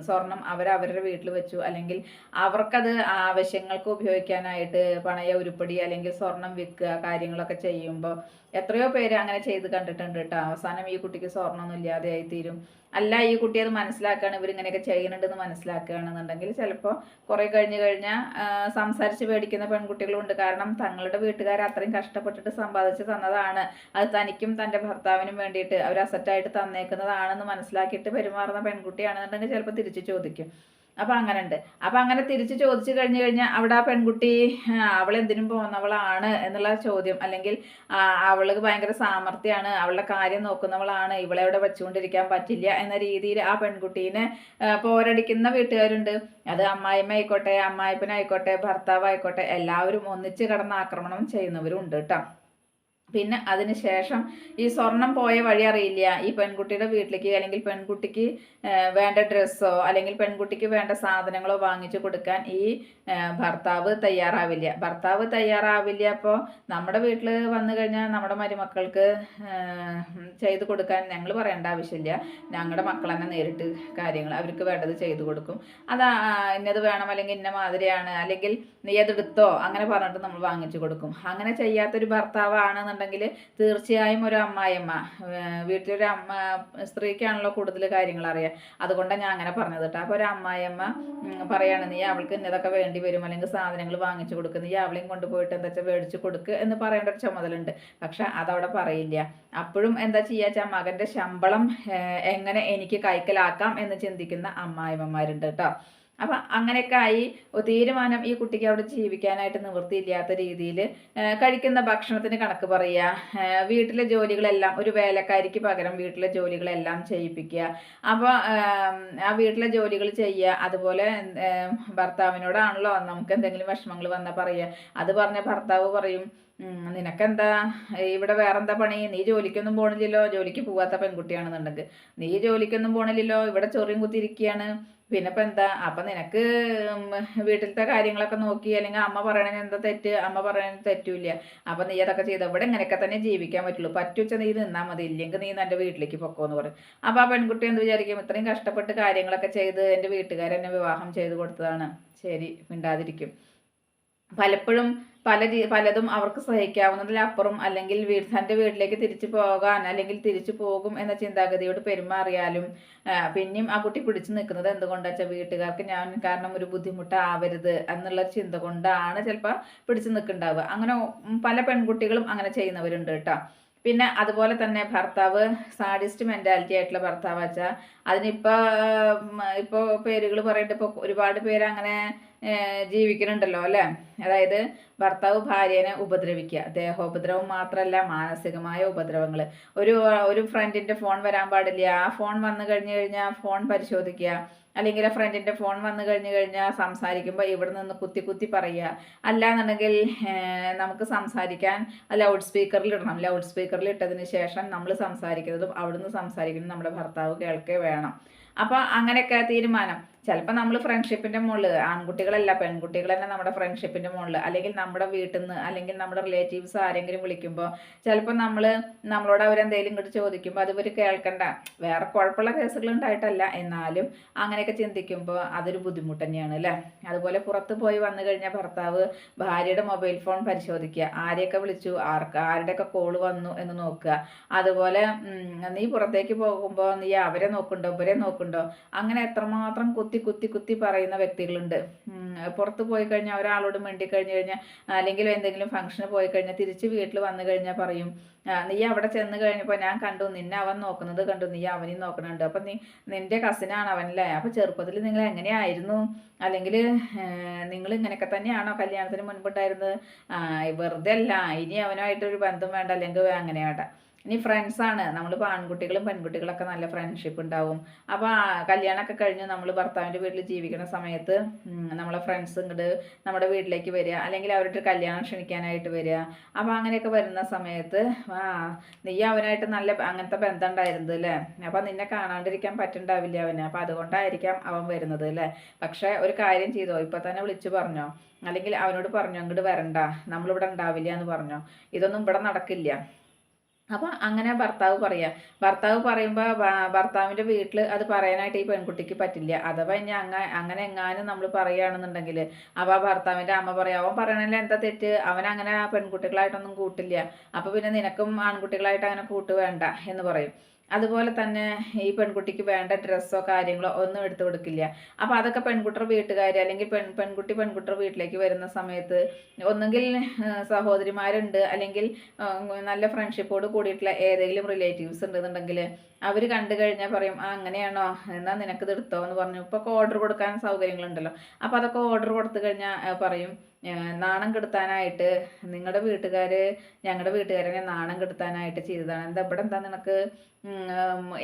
സ്വർണം അവർ അവരുടെ വീട്ടിൽ വെച്ചു. അല്ലെങ്കിൽ അവർക്കത് ആവശ്യങ്ങൾക്ക് ഉപയോഗിക്കാനായിട്ട് പണയ ഉരുപ്പടി അല്ലെങ്കിൽ സ്വർണം വിൽക്കുക കാര്യങ്ങളൊക്കെ ചെയ്യുമ്പോൾ എത്രയോ പേര് അങ്ങനെ ചെയ്ത് കണ്ടിട്ടുണ്ട് കേട്ടോ. അവസാനം ഈ കുട്ടിക്ക് സ്വർണമൊന്നും ഇല്ലാതെയായി തീരും. അല്ല ഈ കുട്ടി അത് മനസ്സിലാക്കുകയാണ് ഇവരിങ്ങനെയൊക്കെ ചെയ്യുന്നുണ്ടെന്ന് മനസ്സിലാക്കുകയാണെന്നുണ്ടെങ്കിൽ ചിലപ്പോൾ കുറേ കഴിഞ്ഞ് കഴിഞ്ഞാൽ സംസാരിച്ച് പേടിക്കുന്ന പെൺകുട്ടികളുണ്ട്. കാരണം തങ്ങളുടെ വീട്ടുകാർ അത്രയും കഷ്ടപ്പെട്ടിട്ട് സമ്പാദിച്ച് തന്നതാണ്. അത് തനിക്കും തന്റെ ഭർത്താവിനും വേണ്ടിയിട്ട് അവർ അസറ്റായിട്ട് തന്നേക്കുന്നതാണെന്ന് മനസ്സിലാക്കിയിട്ട് പെരുമാറുന്ന പെൺകുട്ടിയാണെന്നുണ്ടെങ്കിൽ ചിലപ്പോൾ തിരിച്ച് ചോദിക്കും. അപ്പം അങ്ങനെ ഉണ്ട് അപ്പം അങ്ങനെ തിരിച്ച് ചോദിച്ചു കഴിഞ്ഞു കഴിഞ്ഞാൽ അവിടെ ആ പെൺകുട്ടി അവൾ എന്തിനും പോകുന്നവളാണ് എന്നുള്ള ചോദ്യം. അല്ലെങ്കിൽ അവൾക്ക് ഭയങ്കര സാമർഥ്യമാണ് അവളുടെ കാര്യം നോക്കുന്നവളാണ് ഇവളെ ഇവിടെ വെച്ചുകൊണ്ടിരിക്കാൻ പറ്റില്ല എന്ന രീതിയിൽ ആ പെൺകുട്ടീനെ പോരടിക്കുന്ന വീട്ടുകാരുണ്ട്. അത് അമ്മായിമ്മ ആയിക്കോട്ടെ അമ്മായിപ്പനായിക്കോട്ടെ ഭർത്താവായിക്കോട്ടെ എല്ലാവരും ഒന്നിച്ച് കിടന്ന് ആക്രമണം ചെയ്യുന്നവരും ഉണ്ട് കേട്ടോ. പിന്നെ അതിനുശേഷം ഈ സ്വർണം പോയ വഴി അറിയില്ല. ഈ പെൺകുട്ടിയുടെ വീട്ടിലേക്ക് അല്ലെങ്കിൽ പെൺകുട്ടിക്ക് വേണ്ട ഡ്രസ്സോ അല്ലെങ്കിൽ പെൺകുട്ടിക്ക് വേണ്ട സാധനങ്ങളോ വാങ്ങിച്ചു കൊടുക്കാൻ ഈ ഭർത്താവ് തയ്യാറാവില്ല. ഭർത്താവ് തയ്യാറാവില്ല അപ്പോൾ നമ്മുടെ വീട്ടിൽ വന്നു കഴിഞ്ഞാൽ നമ്മുടെ മരുമക്കൾക്ക് ചെയ്തു കൊടുക്കാൻ ഞങ്ങൾ പറയേണ്ട ആവശ്യമില്ല. ഞങ്ങളുടെ മക്കൾ തന്നെ നേരിട്ട് കാര്യങ്ങൾ അവർക്ക് വേണ്ടത് ചെയ്തു കൊടുക്കും. അതാ ഇന്നത് വേണം അല്ലെങ്കിൽ ഇന്ന മാതിരിയാണ് അല്ലെങ്കിൽ നീ അതെടുത്തോ അങ്ങനെ പറഞ്ഞിട്ട് നമ്മൾ വാങ്ങിച്ചു കൊടുക്കും. അങ്ങനെ ചെയ്യാത്തൊരു ഭർത്താവാണെന്നുണ്ടെങ്കിൽ എന്നുണ്ടെങ്കിൽ തീർച്ചയായും ഒരു അമ്മായിയമ്മ വീട്ടിലൊരു അമ്മ സ്ത്രീക്കാണല്ലോ കൂടുതൽ കാര്യങ്ങൾ അറിയാം. അതുകൊണ്ടാണ് ഞാൻ അങ്ങനെ പറഞ്ഞത് കേട്ടോ. അപ്പോൾ ഒരു അമ്മായിയമ്മ പറയാണ് നീ അവൾക്ക് ഇന്നതൊക്കെ വേണ്ടി വരും. അല്ലെങ്കിൽ സാധനങ്ങൾ വാങ്ങിച്ചു കൊടുക്കുക നീ അവളെയും കൊണ്ടുപോയിട്ട് എന്താ വെച്ചാൽ മേടിച്ച് കൊടുക്കുക എന്ന് പറയേണ്ട ഒരു ചുമതലുണ്ട് പക്ഷെ അതവിടെ പറയില്ല. അപ്പോഴും എന്താ ചെയ്യാച്ചാ മകന്റെ ശമ്പളം എങ്ങനെ എനിക്ക് കൈക്കലാക്കാം എന്ന് ചിന്തിക്കുന്ന അമ്മായിമ്മമാരുണ്ട് കേട്ടോ. അപ്പം അങ്ങനെയൊക്കെ ആയി തീരുമാനം ഈ കുട്ടിക്ക് അവിടെ ജീവിക്കാനായിട്ട് നിവൃത്തിയില്ലാത്ത രീതിയിൽ കഴിക്കുന്ന ഭക്ഷണത്തിന് കണക്ക് പറയുക വീട്ടിലെ ജോലികളെല്ലാം ഒരു വേലക്കാരിക്ക് പകരം വീട്ടിലെ ജോലികളെല്ലാം ചെയ്യിപ്പിക്കുക. അപ്പോൾ ആ വീട്ടിലെ ജോലികൾ ചെയ്യുക അതുപോലെ ഭർത്താവിനോടാണല്ലോ നമുക്ക് എന്തെങ്കിലും വിഷമങ്ങൾ വന്നാൽ പറയുക. അത് പറഞ്ഞ ഭർത്താവ് പറയും നിനക്കെന്താ? ഇവിടെ വേറെന്താ പണി? നീ ജോലിക്കൊന്നും പോണില്ലല്ലോ. ജോലിക്ക് പോവാത്ത പെൺകുട്ടിയാണെന്നുണ്ടെങ്കിൽ നീ ജോലിക്കൊന്നും പോണില്ലല്ലോ. ഇവിടെ ചൊറിയും കുത്തിയിരിക്കുകയാണ് പിന്നെ ഇപ്പം എന്താ? അപ്പം നിനക്ക് വീട്ടിലത്തെ കാര്യങ്ങളൊക്കെ നോക്കി അല്ലെങ്കിൽ അമ്മ പറയണതിന് എന്താ തെറ്റ്? അമ്മ പറയണത് തെറ്റില്ല. അപ്പം നീ അതൊക്കെ ചെയ്ത? ഇവിടെ ഇങ്ങനെയൊക്കെ തന്നെ ജീവിക്കാൻ പറ്റുള്ളൂ. പറ്റുവെച്ച നീ നിന്നാൽ മതി. ഇല്ലെങ്കിൽ നീ എന്റെ വീട്ടിലേക്ക് പൊക്കോന്ന് പറയും. അപ്പോൾ ആ പെൺകുട്ടി എന്ത് വിചാരിക്കും? ഇത്രയും കഷ്ടപ്പെട്ട് കാര്യങ്ങളൊക്കെ ചെയ്ത് എന്റെ വീട്ടുകാരെന്നെ വിവാഹം ചെയ്ത് കൊടുത്തതാണ്. ശരി മിണ്ടാതിരിക്കും. പലപ്പോഴും പല പലതും അവർക്ക് സഹിക്കാവുന്നതിലപ്പുറം അല്ലെങ്കിൽ വീട് തന്റെ വീട്ടിലേക്ക് തിരിച്ചു പോകാൻ അല്ലെങ്കിൽ തിരിച്ചു പോകും എന്ന ചിന്താഗതിയോട് പെരുമാറിയാലും പിന്നെയും ആ കുട്ടി പിടിച്ചു നിൽക്കുന്നത് എന്തുകൊണ്ടാ വീട്ടുകാർക്ക് ഞാൻ കാരണം ഒരു ബുദ്ധിമുട്ടാവരുത് എന്നുള്ള ചിന്ത കൊണ്ടാണ് ചിലപ്പോൾ പിടിച്ചു നിൽക്കുന്നുണ്ടാവുക. അങ്ങനെ പല പെൺകുട്ടികളും അങ്ങനെ ചെയ്യുന്നവരുണ്ട് കേട്ടോ. പിന്നെ അതുപോലെ തന്നെ ഭർത്താവ് സാഡിസ്റ്റ് മെന്റാലിറ്റി ആയിട്ടുള്ള ഭർത്താവ് വെച്ചാൽ അതിനിപ്പോൾ ഇപ്പോൾ പേരുകൾ പറയുന്നുണ്ട് ഇപ്പോൾ ഒരുപാട് പേര് അങ്ങനെ ജീവിക്കുന്നുണ്ടല്ലോ അല്ലേ? അതായത് ഭർത്താവ് ഭാര്യനെ ഉപദ്രവിക്കുക. ദേഹോപദ്രവം മാത്രമല്ല മാനസികമായ ഉപദ്രവങ്ങൾ ഒരു ഒരു ഫ്രണ്ടിന്റെ ഫോൺ വരാൻ പാടില്ല. ആ ഫോൺ വന്നു കഴിഞ്ഞു കഴിഞ്ഞാൽ ഫോൺ പരിശോധിക്കുക. അല്ലെങ്കിൽ ആ ഫ്രണ്ടിന്റെ ഫോൺ വന്നു കഴിഞ്ഞു കഴിഞ്ഞാൽ സംസാരിക്കുമ്പോൾ ഇവിടെ നിന്ന് കുത്തി കുത്തി പറയുക. അല്ലാന്നുണ്ടെങ്കിൽ നമുക്ക് സംസാരിക്കാൻ ലൗഡ് സ്പീക്കറിൽ ഇടണം. ലൗഡ് സ്പീക്കറിൽ ഇട്ടതിന് ശേഷം നമ്മൾ സംസാരിക്കുന്നതും അവിടുന്ന് സംസാരിക്കുന്നതും നമ്മുടെ ഭർത്താവ് കേൾക്കേ വേണം. അപ്പോൾ അങ്ങനെയൊക്കെ തീരുമാനം. ചിലപ്പോൾ നമ്മൾ ഫ്രണ്ട്ഷിപ്പിന്റെ മുകളിൽ ആൺകുട്ടികളല്ല പെൺകുട്ടികൾ തന്നെ നമ്മുടെ ഫ്രണ്ട്ഷിപ്പിന്റെ മുകളിൽ അല്ലെങ്കിൽ നമ്മുടെ വീട്ടിൽ നിന്ന് അല്ലെങ്കിൽ നമ്മുടെ റിലേറ്റീവ്സ് ആരെങ്കിലും വിളിക്കുമ്പോൾ ചിലപ്പോൾ നമ്മൾ നമ്മളോട് അവരെന്തെങ്കിലും ഇങ്ങോട്ട് ചോദിക്കുമ്പോൾ അത് ഇവർ കേൾക്കണ്ട. വേറെ കുഴപ്പമുള്ള കേസുകൾ ഉണ്ടായിട്ടല്ല. എന്നാലും അങ്ങനെയൊക്കെ ചിന്തിക്കുമ്പോൾ അതൊരു ബുദ്ധിമുട്ട് തന്നെയാണ് അല്ലേ? അതുപോലെ പുറത്ത് പോയി വന്നു കഴിഞ്ഞാൽ ഭർത്താവ് ഭാര്യയുടെ മൊബൈൽ ഫോൺ പരിശോധിക്കുക. ആരെയൊക്കെ വിളിച്ചു? ആർക്ക് ആരുടെയൊക്കെ കോൾ വന്നു എന്ന് നോക്കുക. അതുപോലെ നീ പുറത്തേക്ക് പോകുമ്പോൾ നീ അവരെ നോക്കുന്നുണ്ടോ ഇവരെ നോക്കുന്നുണ്ടോ? അങ്ങനെ എത്രമാത്രം കുത്തി കുത്തി കുത്തി കുത്തി പറയുന്ന വ്യക്തികളുണ്ട്. പുറത്ത് പോയി കഴിഞ്ഞാൽ ഒരാളോട് മിണ്ടി കഴിഞ്ഞു കഴിഞ്ഞാൽ അല്ലെങ്കിൽ എന്തെങ്കിലും ഫംഗ്ഷന് പോയി കഴിഞ്ഞാൽ തിരിച്ച് വീട്ടിൽ വന്നു കഴിഞ്ഞാൽ പറയും നീ അവിടെ ചെന്ന് കഴിഞ്ഞപ്പോൾ ഞാൻ കണ്ടു നിന്നെ അവൻ നോക്കുന്നത് കണ്ടു നീ അവനെയും നോക്കണുണ്ട്. അപ്പം നീ നിന്റെ കസിനാണ് അവനല്ലേ? അപ്പം ചെറുപ്പത്തിൽ നിങ്ങൾ എങ്ങനെയായിരുന്നു? അല്ലെങ്കിൽ നിങ്ങൾ ഇങ്ങനെയൊക്കെ തന്നെയാണോ കല്യാണത്തിന് മുൻപുണ്ടായിരുന്നത് വെറുതെ അല്ല ഇനി അവനുമായിട്ടൊരു ബന്ധം വേണ്ട അല്ലെങ്കിൽ അങ്ങനെ വേണ്ട ഇനി ഫ്രണ്ട്സാണ് നമ്മളിപ്പോൾ ആൺകുട്ടികളും പെൺകുട്ടികളൊക്കെ നല്ല ഫ്രണ്ട്ഷിപ്പ് ഉണ്ടാവും. അപ്പോൾ കല്യാണമൊക്കെ കഴിഞ്ഞ് നമ്മൾ ഭർത്താവിന്റെ വീട്ടിൽ ജീവിക്കുന്ന സമയത്ത് നമ്മളെ ഫ്രണ്ട്സ് ഇങ്ങോട്ട് നമ്മുടെ വീട്ടിലേക്ക് വരിക. അല്ലെങ്കിൽ അവരുടെ കല്യാണം ക്ഷണിക്കാനായിട്ട് വരിക. അപ്പോൾ അങ്ങനെയൊക്കെ വരുന്ന സമയത്ത് ആ നീ അവനായിട്ട് നല്ല അങ്ങനത്തെ ബന്ധം ഉണ്ടായിരുന്നത് അല്ലേ അപ്പോൾ നിന്നെ കാണാണ്ടിരിക്കാൻ പറ്റുണ്ടാവില്ല അവന്? അപ്പോൾ അതുകൊണ്ടായിരിക്കാം അവൻ വരുന്നത് അല്ലേ പക്ഷേ ഒരു കാര്യം ചെയ്തോ? ഇപ്പോൾ തന്നെ വിളിച്ചു പറഞ്ഞോ? അല്ലെങ്കിൽ അവനോട് പറഞ്ഞോ ഇങ്ങോട്ട് വരണ്ട. നമ്മളിവിടെ ഉണ്ടാവില്ല എന്ന് പറഞ്ഞോ? ഇതൊന്നും ഇവിടെ നടക്കില്ല. അപ്പോൾ അങ്ങനെ ഭർത്താവ് പറയാ. ഭർത്താവ് പറയുമ്പോൾ ഭർത്താവിന്റെ വീട്ടിൽ അത് പറയാനായിട്ട് ഈ പെൺകുട്ടിക്ക് പറ്റില്ല. അഥവാ ഇനി അങ്ങ അങ്ങനെ എങ്ങാനും നമ്മൾ പറയുകയാണെന്നുണ്ടെങ്കിൽ അപ്പോൾ ആ ഭർത്താവിന്റെ അമ്മ പറയാം അവൻ പറയണല്ല എന്താ തെറ്റ്? അവൻ അങ്ങനെ പെൺകുട്ടികളായിട്ടൊന്നും കൂട്ടില്ല. അപ്പോൾ പിന്നെ നിനക്കും ആൺകുട്ടികളായിട്ട് അങ്ങനെ കൂട്ട് വേണ്ട എന്ന് പറയും. അതുപോലെ തന്നെ ഈ പെൺകുട്ടിക്ക് വേണ്ട ഡ്രസ്സോ കാര്യങ്ങളോ ഒന്നും എടുത്തു കൊടുക്കില്ല. അപ്പോൾ അതൊക്കെ പെൺകുട്ടിയുടെ വീട്ടുകാർ അല്ലെങ്കിൽ പെൺ പെൺകുട്ടി പെൺകുട്ടിയുടെ വീട്ടിലേക്ക് വരുന്ന സമയത്ത് ഒന്നുകിൽ സഹോദരിമാരുണ്ട് അല്ലെങ്കിൽ നല്ല ഫ്രണ്ട്ഷിപ്പോട് കൂടിയിട്ടുള്ള ഏതെങ്കിലും റിലേറ്റീവ്സ് ഉണ്ടെന്നുണ്ടെങ്കിൽ അവർ കണ്ടു കഴിഞ്ഞാൽ പറയും ആ അങ്ങനെയാണോ? എന്നാൽ നിനക്കിത് എടുത്തോ? എന്ന് പറഞ്ഞു ഇപ്പോൾ ഓർഡർ കൊടുക്കാൻ സൗകര്യങ്ങളുണ്ടല്ലോ. അപ്പോൾ അതൊക്കെ ഓർഡർ കൊടുത്തു കഴിഞ്ഞാൽ പറയും നാണം കെടുത്താനായിട്ട് നിങ്ങളുടെ വീട്ടുകാർ ഞങ്ങളുടെ വീട്ടുകാരനെ നാണം കെടുത്താനായിട്ട് ചെയ്തതാണ്. എന്താ ഇവിടെ എന്താ നിനക്ക്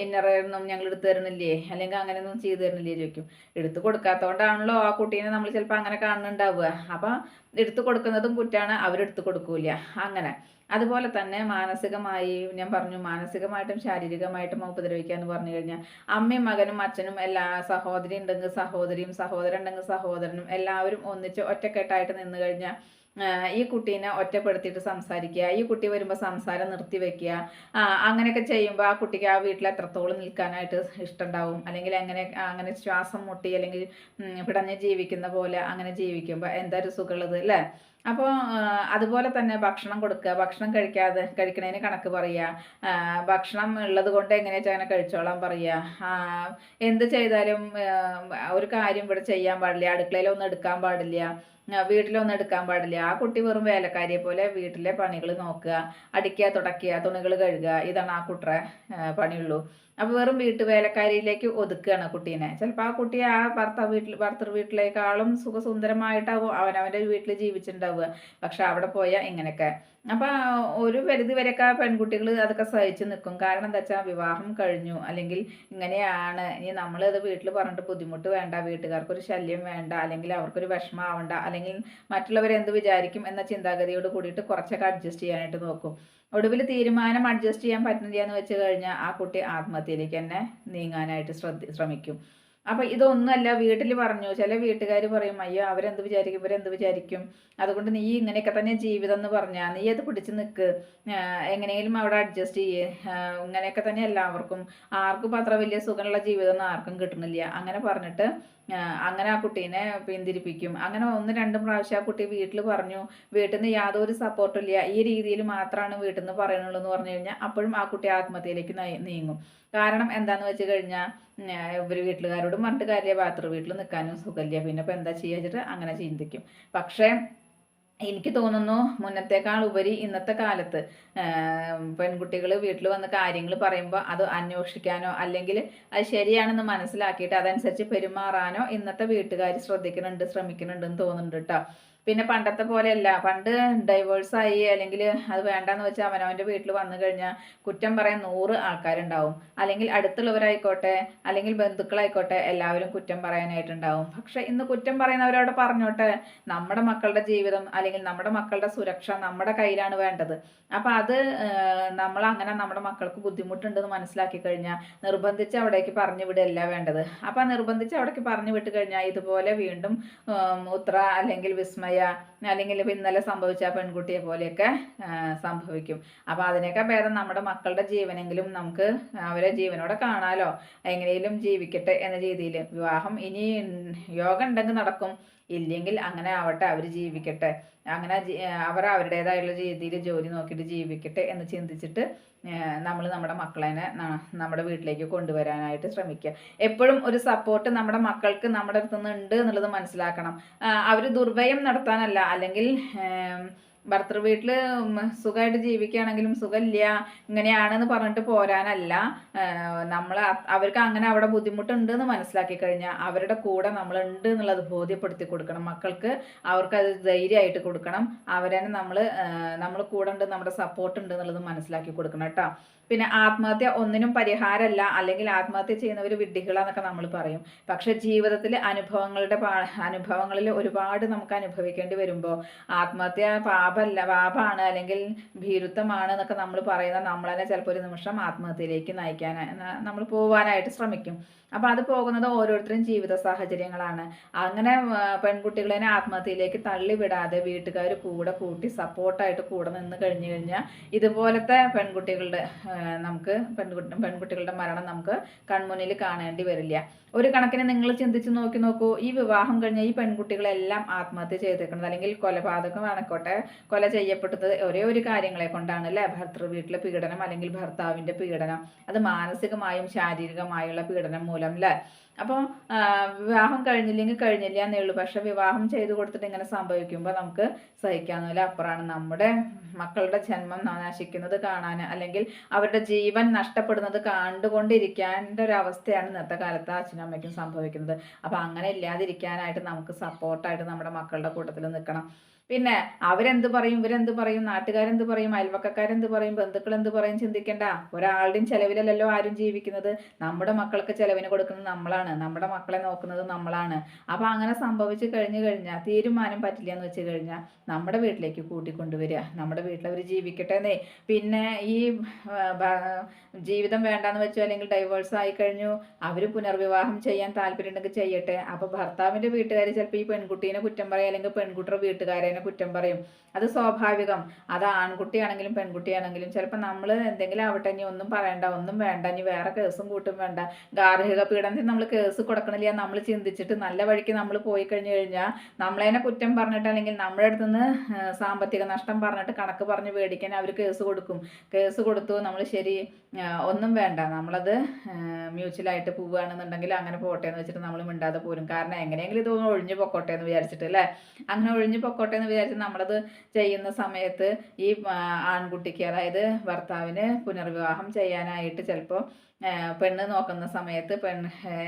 ഇന്നറൊന്നും ഞങ്ങൾ എടുത്തു തരുന്നില്ലേ? അല്ലെങ്കിൽ അങ്ങനെയൊന്നും ചെയ്തു തരുന്നില്ലേ ചോദിക്കും. എടുത്തു കൊടുക്കാത്തതുകൊണ്ടാണല്ലോ ആ കുട്ടീനെ നമ്മൾ ചിലപ്പോൾ അങ്ങനെ കാണുന്നുണ്ടാവുക. അപ്പം എടുത്തു കൊടുക്കുന്നതും കുറ്റാണ് അവരെടുത്തു കൊടുക്കൂല അങ്ങനെ. അതുപോലെ തന്നെ മാനസികമായി ഞാൻ പറഞ്ഞു മാനസികമായിട്ടും ശാരീരികമായിട്ടും ഉപദ്രവിക്കുക എന്ന് പറഞ്ഞു കഴിഞ്ഞാൽ അമ്മയും മകനും അച്ഛനും എല്ലാ സഹോദരി ഉണ്ടെങ്കിൽ സഹോദരിയും സഹോദരൻ ഉണ്ടെങ്കിൽ സഹോദരനും എല്ലാവരും ഒന്നിച്ച് ഒറ്റക്കെട്ടായിട്ട് നിന്ന് കഴിഞ്ഞാൽ ഈ കുട്ടീനെ ഒറ്റപ്പെടുത്തിയിട്ട് സംസാരിക്കുക ഈ കുട്ടി വരുമ്പോൾ സംസാരം നിർത്തി വെക്കുക അങ്ങനെയൊക്കെ ചെയ്യുമ്പോൾ ആ കുട്ടിക്ക് ആ വീട്ടിൽ എത്രത്തോളം നിൽക്കാനായിട്ട് ഇഷ്ടമുണ്ടാവും? അല്ലെങ്കിൽ അങ്ങനെ അങ്ങനെ ശ്വാസം മുട്ടി അല്ലെങ്കിൽ പിടഞ്ഞ് ജീവിക്കുന്ന പോലെ അങ്ങനെ ജീവിക്കുമ്പോൾ എന്താ ഒരു സുഖമുള്ളത് അല്ലേ? അപ്പോൾ അതുപോലെ തന്നെ ഭക്ഷണം കൊടുക്കുക ഭക്ഷണം കഴിക്കാതെ കഴിക്കണതിന് കണക്ക് പറയുക ഭക്ഷണം ഉള്ളത് കൊണ്ട് എങ്ങനെയാ അങ്ങനെ കഴിച്ചോളാം പറയുക എന്ത് ചെയ്താലും ഒരു കാര്യം ഇവിടെ ചെയ്യാൻ പാടില്ല. അടുക്കളയിലൊന്നും എടുക്കാൻ പാടില്ല. വീട്ടിലൊന്നും എടുക്കാൻ പാടില്ല. ആ കുട്ടി വെറും വേലക്കാരിയെ പോലെ വീട്ടിലെ പണികൾ നോക്കുക. അടിക്കുക തുടയ്ക്കുക തുണികൾ കഴുകുക. ഇതാണ് ആ കുട്ടറെ പണിയുള്ളൂ. അപ്പോൾ വെറും വീട്ടുവേലക്കാരിയിലേക്ക് ഒതുക്കുകയാണ് കുട്ടീനെ. ചിലപ്പോൾ ആ കുട്ടിയെ ആ ഭർത്താവ് വീട്ടിൽ ഭർത്തൃ വീട്ടിലേക്കാളും സുഖസുന്ദരമായിട്ടാവും അവനവന്റെ വീട്ടിൽ ജീവിച്ചിട്ടുണ്ടാവുക പക്ഷെ അവിടെ പോയാൽ ഇങ്ങനെയൊക്കെ. അപ്പം ഒരു പരിധി വരെയൊക്കെ പെൺകുട്ടികൾ അതൊക്കെ സഹിച്ച് നിൽക്കും കാരണം എന്താ വെച്ചാൽ വിവാഹം കഴിഞ്ഞു. അല്ലെങ്കിൽ ഇങ്ങനെയാണ്. ഇനി നമ്മളത് വീട്ടിൽ പറഞ്ഞിട്ട് ബുദ്ധിമുട്ട് വേണ്ട. വീട്ടുകാർക്കൊരു ശല്യം വേണ്ട. അല്ലെങ്കിൽ അവർക്കൊരു വിഷമം ആവണ്ട അല്ലെങ്കിൽ മറ്റുള്ളവരെന്ത് വിചാരിക്കും എന്ന ചിന്താഗതിയോട് കൂടിയിട്ട് കുറച്ചൊക്കെ അഡ്ജസ്റ്റ് ചെയ്യാനായിട്ട് നോക്കും. ഒടുവിൽ തീരുമാനം അഡ്ജസ്റ്റ് ചെയ്യാൻ പറ്റുന്നില്ല എന്ന് വെച്ച് കഴിഞ്ഞാൽ ആ കുട്ടി ആത്മഹത്യയിലേക്ക് തന്നെ നീങ്ങാനായിട്ട് ശ്രദ്ധ ശ്രമിക്കും. അപ്പം ഇതൊന്നുമല്ല വീട്ടിൽ പറഞ്ഞു. ചില വീട്ടുകാർ പറയും അയ്യോ അവരെന്ത് വിചാരിക്കും? ഇവരെന്ത് വിചാരിക്കും? അതുകൊണ്ട് നീ ഇങ്ങനെയൊക്കെ തന്നെ ജീവിതം എന്ന് പറഞ്ഞാൽ നീ അത് പിടിച്ച് നിൽക്ക് എങ്ങനെയെങ്കിലും അവിടെ അഡ്ജസ്റ്റ് ചെയ്യേ. ഇങ്ങനെയൊക്കെ തന്നെ എല്ലാവർക്കും. ആർക്കും അത്ര വലിയ സുഖമുള്ള ജീവിതം ഒന്നും ആർക്കും കിട്ടുന്നില്ല. അങ്ങനെ പറഞ്ഞിട്ട് അങ്ങനെ ആ കുട്ടീനെ പിന്തിരിപ്പിക്കും. അങ്ങനെ ഒന്ന് രണ്ടും പ്രാവശ്യം ആ കുട്ടി വീട്ടിൽ പറഞ്ഞു വീട്ടിൽ നിന്ന് യാതൊരു സപ്പോർട്ടും ഇല്ല. ഈ രീതിയിൽ മാത്രമാണ് വീട്ടിൽ നിന്ന് പറയുന്നുള്ളൂ എന്ന് പറഞ്ഞു കഴിഞ്ഞാൽ അപ്പോഴും ആ കുട്ടി ആത്മഹത്യയിലേക്ക് നീങ്ങും. കാരണം എന്താണെന്ന് വെച്ച് കഴിഞ്ഞാൽ ഇവർ വീട്ടുകാരോടും പറഞ്ഞിട്ട് കാര്യമില്ല. ബാത്റൂം വീട്ടിൽ നിൽക്കാനും സുഖമില്ല. പിന്നെ ഇപ്പോൾ എന്താ ചെയ്യുക വെച്ചിട്ട് അങ്ങനെ ചിന്തിക്കും. പക്ഷേ എനിക്ക് തോന്നുന്നു മുന്നത്തേക്കാൾ ഉപരി ഇന്നത്തെ കാലത്ത് പെൺകുട്ടികൾ വീട്ടിൽ വന്ന് കാര്യങ്ങൾ പറയുമ്പോൾ അത് അന്വേഷിക്കാനോ അല്ലെങ്കിൽ അത് ശരിയാണെന്ന് മനസ്സിലാക്കിയിട്ട് അതനുസരിച്ച് പെരുമാറാനോ ഇന്നത്തെ വീട്ടുകാർ ശ്രദ്ധിക്കുന്നുണ്ട് ശ്രമിക്കുന്നുണ്ട് എന്ന് തോന്നുന്നുണ്ട് കേട്ടോ പിന്നെ പണ്ടത്തെ പോലെയല്ല. പണ്ട് ഡൈവേഴ്സായി അല്ലെങ്കിൽ അത് വേണ്ടാന്ന് വെച്ചാൽ അവനവന്റെ വീട്ടിൽ വന്നു കഴിഞ്ഞാൽ കുറ്റം പറയാൻ നൂറ് ആൾക്കാരുണ്ടാവും. അല്ലെങ്കിൽ അടുത്തുള്ളവരായിക്കോട്ടെ അല്ലെങ്കിൽ ബന്ധുക്കളായിക്കോട്ടെ എല്ലാവരും കുറ്റം പറയാനായിട്ടുണ്ടാവും. പക്ഷെ ഇന്ന് കുറ്റം പറയുന്നവരോട് പറഞ്ഞോട്ടെ നമ്മുടെ മക്കളുടെ ജീവിതം അല്ലെങ്കിൽ നമ്മുടെ മക്കളുടെ സുരക്ഷ നമ്മുടെ കയ്യിലാണ് വേണ്ടത്. അപ്പം അത് നമ്മൾ അങ്ങനെ നമ്മുടെ മക്കൾക്ക് ബുദ്ധിമുട്ടുണ്ടെന്ന് മനസ്സിലാക്കി കഴിഞ്ഞാൽ നിർബന്ധിച്ച് അവിടേക്ക് പറഞ്ഞു വിടുകയല്ല വേണ്ടത്. അപ്പം നിർബന്ധിച്ച് അവിടേക്ക് പറഞ്ഞു വിട്ട് കഴിഞ്ഞാൽ ഇതുപോലെ വീണ്ടും ഉത്ര അല്ലെങ്കിൽ വിസ്മയ Maia. അല്ലെങ്കിൽ ഇന്നലെ സംഭവിച്ച പെൺകുട്ടിയെ പോലെയൊക്കെ സംഭവിക്കും. അപ്പോൾ അതിനൊക്കെ ഭേദം നമ്മുടെ മക്കളുടെ ജീവനെങ്കിലും നമുക്ക് അവരെ ജീവനോടെ കാണാലോ. എങ്ങനെയും ജീവിക്കട്ടെ എന്ന രീതിയിൽ വിവാഹം ഇനി യോഗ ഉണ്ടെങ്കിൽ നടക്കും. ഇല്ലെങ്കിൽ അങ്ങനെ ആവട്ടെ അവർ ജീവിക്കട്ടെ. അങ്ങനെ അവർ അവരുടേതായുള്ള രീതിയിൽ ജോലി നോക്കിയിട്ട് ജീവിക്കട്ടെ എന്ന് ചിന്തിച്ചിട്ട് നമ്മൾ നമ്മുടെ മക്കളെ നമ്മുടെ വീട്ടിലേക്ക് കൊണ്ടുവരാനായിട്ട് ശ്രമിക്കുക. എപ്പോഴും ഒരു സപ്പോർട്ട് നമ്മുടെ മക്കൾക്ക് നമ്മുടെ അടുത്തുനിന്ന് ഉണ്ട് എന്നുള്ളത് മനസ്സിലാക്കണം. അവർ ദുർവയം നടത്താനല്ല. അല്ലെങ്കിൽ ഭർത്തൃ വീട്ടിൽ സുഖമായിട്ട് ജീവിക്കുകയാണെങ്കിലും സുഖമില്ല ഇങ്ങനെയാണെന്ന് പറഞ്ഞിട്ട് പോരാനല്ല. നമ്മൾ അവർക്ക് അങ്ങനെ അവിടെ ബുദ്ധിമുട്ടുണ്ട് എന്ന് മനസ്സിലാക്കി കഴിഞ്ഞാൽ അവരുടെ കൂടെ നമ്മൾ ഉണ്ട് എന്നുള്ളത് ബോധ്യപ്പെടുത്തി കൊടുക്കണം. മക്കൾക്ക് അവർക്ക് അത് ധൈര്യമായിട്ട് കൊടുക്കണം. അവരെ നമ്മൾ നമ്മൾ കൂടെ ഉണ്ട് നമ്മുടെ സപ്പോർട്ട് ഉണ്ട് എന്നുള്ളത് മനസ്സിലാക്കി കൊടുക്കണം കേട്ടോ. പിന്നെ ആത്മഹത്യ ഒന്നിനും പരിഹാരമല്ല. അല്ലെങ്കിൽ ആത്മഹത്യ ചെയ്യുന്നവർ വിഡ്ഢികളാന്നൊക്കെ നമ്മൾ പറയും. പക്ഷെ ജീവിതത്തിൽ അനുഭവങ്ങളുടെ അനുഭവങ്ങളിൽ ഒരുപാട് നമുക്ക് അനുഭവിക്കേണ്ടി വരുമ്പോൾ ആത്മഹത്യ പാപല്ല പാപമാണ് അല്ലെങ്കിൽ ഭീരുത്വമാണ് എന്നൊക്കെ നമ്മൾ പറയുന്ന നമ്മൾ തന്നെ ചിലപ്പോൾ ഒരു നിമിഷം ആത്മഹത്യയിലേക്ക് നയിക്കാൻ നമ്മൾ പോകാനായിട്ട് ശ്രമിക്കും. അപ്പോൾ അത് പോകുന്നത് ഓരോരുത്തരും ജീവിത സാഹചര്യങ്ങളാണ്. അങ്ങനെ പെൺകുട്ടികളെ ആത്മഹത്യയിലേക്ക് തള്ളിവിടാതെ വീട്ടുകാർ കൂടെ കൂട്ടി സപ്പോർട്ടായിട്ട് കൂടെ നിന്ന് കഴിഞ്ഞു കഴിഞ്ഞാൽ ഇതുപോലത്തെ പെൺകുട്ടികളുടെ നമുക്ക് പെൺകുട്ടി പെൺകുട്ടികളുടെ മരണം നമുക്ക് കൺമുന്നിൽ കാണേണ്ടി വരില്ല. ഒരു കണക്കിന് നിങ്ങൾ ചിന്തിച്ച് നോക്കി നോക്കൂ. ഈ വിവാഹം കഴിഞ്ഞ ഈ പെൺകുട്ടികളെല്ലാം ആത്മഹത്യ ചെയ്തേക്കുന്നത് അല്ലെങ്കിൽ കൊലപാതകം ആണക്കോട്ടെ കൊല ചെയ്യപ്പെട്ടത് ഒരേ ഒരു കാര്യങ്ങളെ കൊണ്ടാണ് അല്ലേ? ഭർത്തൃ വീട്ടിലെ പീഡനം അല്ലെങ്കിൽ ഭർത്താവിന്റെ പീഡനം. അത് മാനസികമായും ശാരീരികമായുള്ള പീഡനം മൂലം അല്ലേ? അപ്പോൾ വിവാഹം കഴിഞ്ഞില്ലെങ്കിൽ കഴിഞ്ഞില്ല എന്നേ ഉള്ളൂ പക്ഷെ വിവാഹം ചെയ്തു കൊടുത്തിട്ട് ഇങ്ങനെ സംഭവിക്കുമ്പോൾ നമുക്ക് സഹിക്കാവുന്നതിൽ അപ്പുറമാണ് നമ്മുടെ മക്കളുടെ ജന്മം നാശിക്കുന്നത് കാണാൻ അല്ലെങ്കിൽ അവരുടെ ജീവൻ നഷ്ടപ്പെടുന്നത് കണ്ടുകൊണ്ടിരിക്കാന്റെ ഒരു അവസ്ഥയാണ് ഇന്നത്തെ കാലത്ത് അച്ഛനും അമ്മയ്ക്കും സംഭവിക്കുന്നത്. അപ്പോൾ അങ്ങനെ ഇല്ലാതിരിക്കാനായിട്ട് നമുക്ക് സപ്പോർട്ടായിട്ട് നമ്മുടെ മക്കളുടെ കൂട്ടത്തിൽ നിൽക്കണം. പിന്നെ അവരെന്ത് പറയും ഇവരെന്ത് പറയും നാട്ടുകാരെന്ത് പറയും അയൽവക്കക്കാരെന്ത് പറയും ബന്ധുക്കൾ എന്ത് പറയും ചിന്തിക്കേണ്ട. ഒരാളുടെയും ചെലവിലല്ലല്ലോ ആരും ജീവിക്കുന്നത്. നമ്മുടെ മക്കൾക്ക് ചെലവിന് കൊടുക്കുന്നത് നമ്മളാണ്. നമ്മുടെ മക്കളെ നോക്കുന്നത് നമ്മളാണ്. അപ്പോൾ അങ്ങനെ സംഭവിച്ചു കഴിഞ്ഞു കഴിഞ്ഞാൽ തീരുമാനം പറ്റില്ല എന്ന് വെച്ച് കഴിഞ്ഞാൽ നമ്മുടെ വീട്ടിലേക്ക് കൂട്ടിക്കൊണ്ടുവരിക. നമ്മുടെ വീട്ടിൽ അവർ ജീവിക്കട്ടെ എന്നേ പിന്നെ ഈ ജീവിതം വേണ്ടാന്ന് വെച്ചു അല്ലെങ്കിൽ ഡൈവേഴ്സ് ആയി കഴിഞ്ഞു അവർ പുനർവിവാഹം ചെയ്യാൻ താല്പര്യമുണ്ടെങ്കിൽ ചെയ്യട്ടെ. അപ്പോൾ ഭർത്താവിന്റെ വീട്ടുകാർ ചിലപ്പോൾ ഈ പെൺകുട്ടീനെ കുറ്റം പറയുക അല്ലെങ്കിൽ പെൺകുട്ടിയുടെ വീട്ടുകാരെ കുറ്റം പറയും. അത് സ്വാഭാവികം. അത് ആൺകുട്ടിയാണെങ്കിലും പെൺകുട്ടിയാണെങ്കിലും ചിലപ്പോൾ നമ്മൾ എന്തെങ്കിലും ആവട്ടെ ഇനി ഒന്നും പറയണ്ട ഒന്നും വേണ്ട ഇനി വേറെ കേസും കൂട്ടും വേണ്ട. ഗാർഹിക പീഡനത്തിന് നമ്മൾ കേസ് കൊടുക്കണില്ല നമ്മൾ ചിന്തിച്ചിട്ട് നല്ല വഴിക്ക് നമ്മൾ പോയി കഴിഞ്ഞു കഴിഞ്ഞാൽ നമ്മളതിനെ കുറ്റം പറഞ്ഞിട്ട് അല്ലെങ്കിൽ നമ്മുടെ അടുത്ത് നിന്ന് സാമ്പത്തിക നഷ്ടം പറഞ്ഞിട്ട് കണക്ക് പറഞ്ഞ് മേടിക്കാൻ അവർ കേസ് കൊടുക്കും. കേസ് കൊടുത്തു നമ്മൾ ശരി ഒന്നും വേണ്ട. നമ്മളത് മ്യൂച്വലായിട്ട് പോവുകയാണെന്നുണ്ടെങ്കിൽ അങ്ങനെ പോട്ടെ എന്ന് വെച്ചിട്ട് നമ്മൾ മിണ്ടാതെ പോരും. കാരണം എങ്ങനെയെങ്കിലും ഇത് ഒഴിഞ്ഞു പൊക്കോട്ടെ എന്ന് വിചാരിച്ചിട്ട് അല്ലേ? അങ്ങനെ ഒഴിഞ്ഞു പൊക്കോട്ടെ എന്ന് വിചാരിച്ച് നമ്മളത് ചെയ്യുന്ന സമയത്ത് ഈ ആൺകുട്ടിക്ക് അതായത് ഭർത്താവിന് പുനർവിവാഹം ചെയ്യാനായിട്ട് ചിലപ്പോൾ പെണ്ണ് നോക്കുന്ന സമയത്ത് പെൺ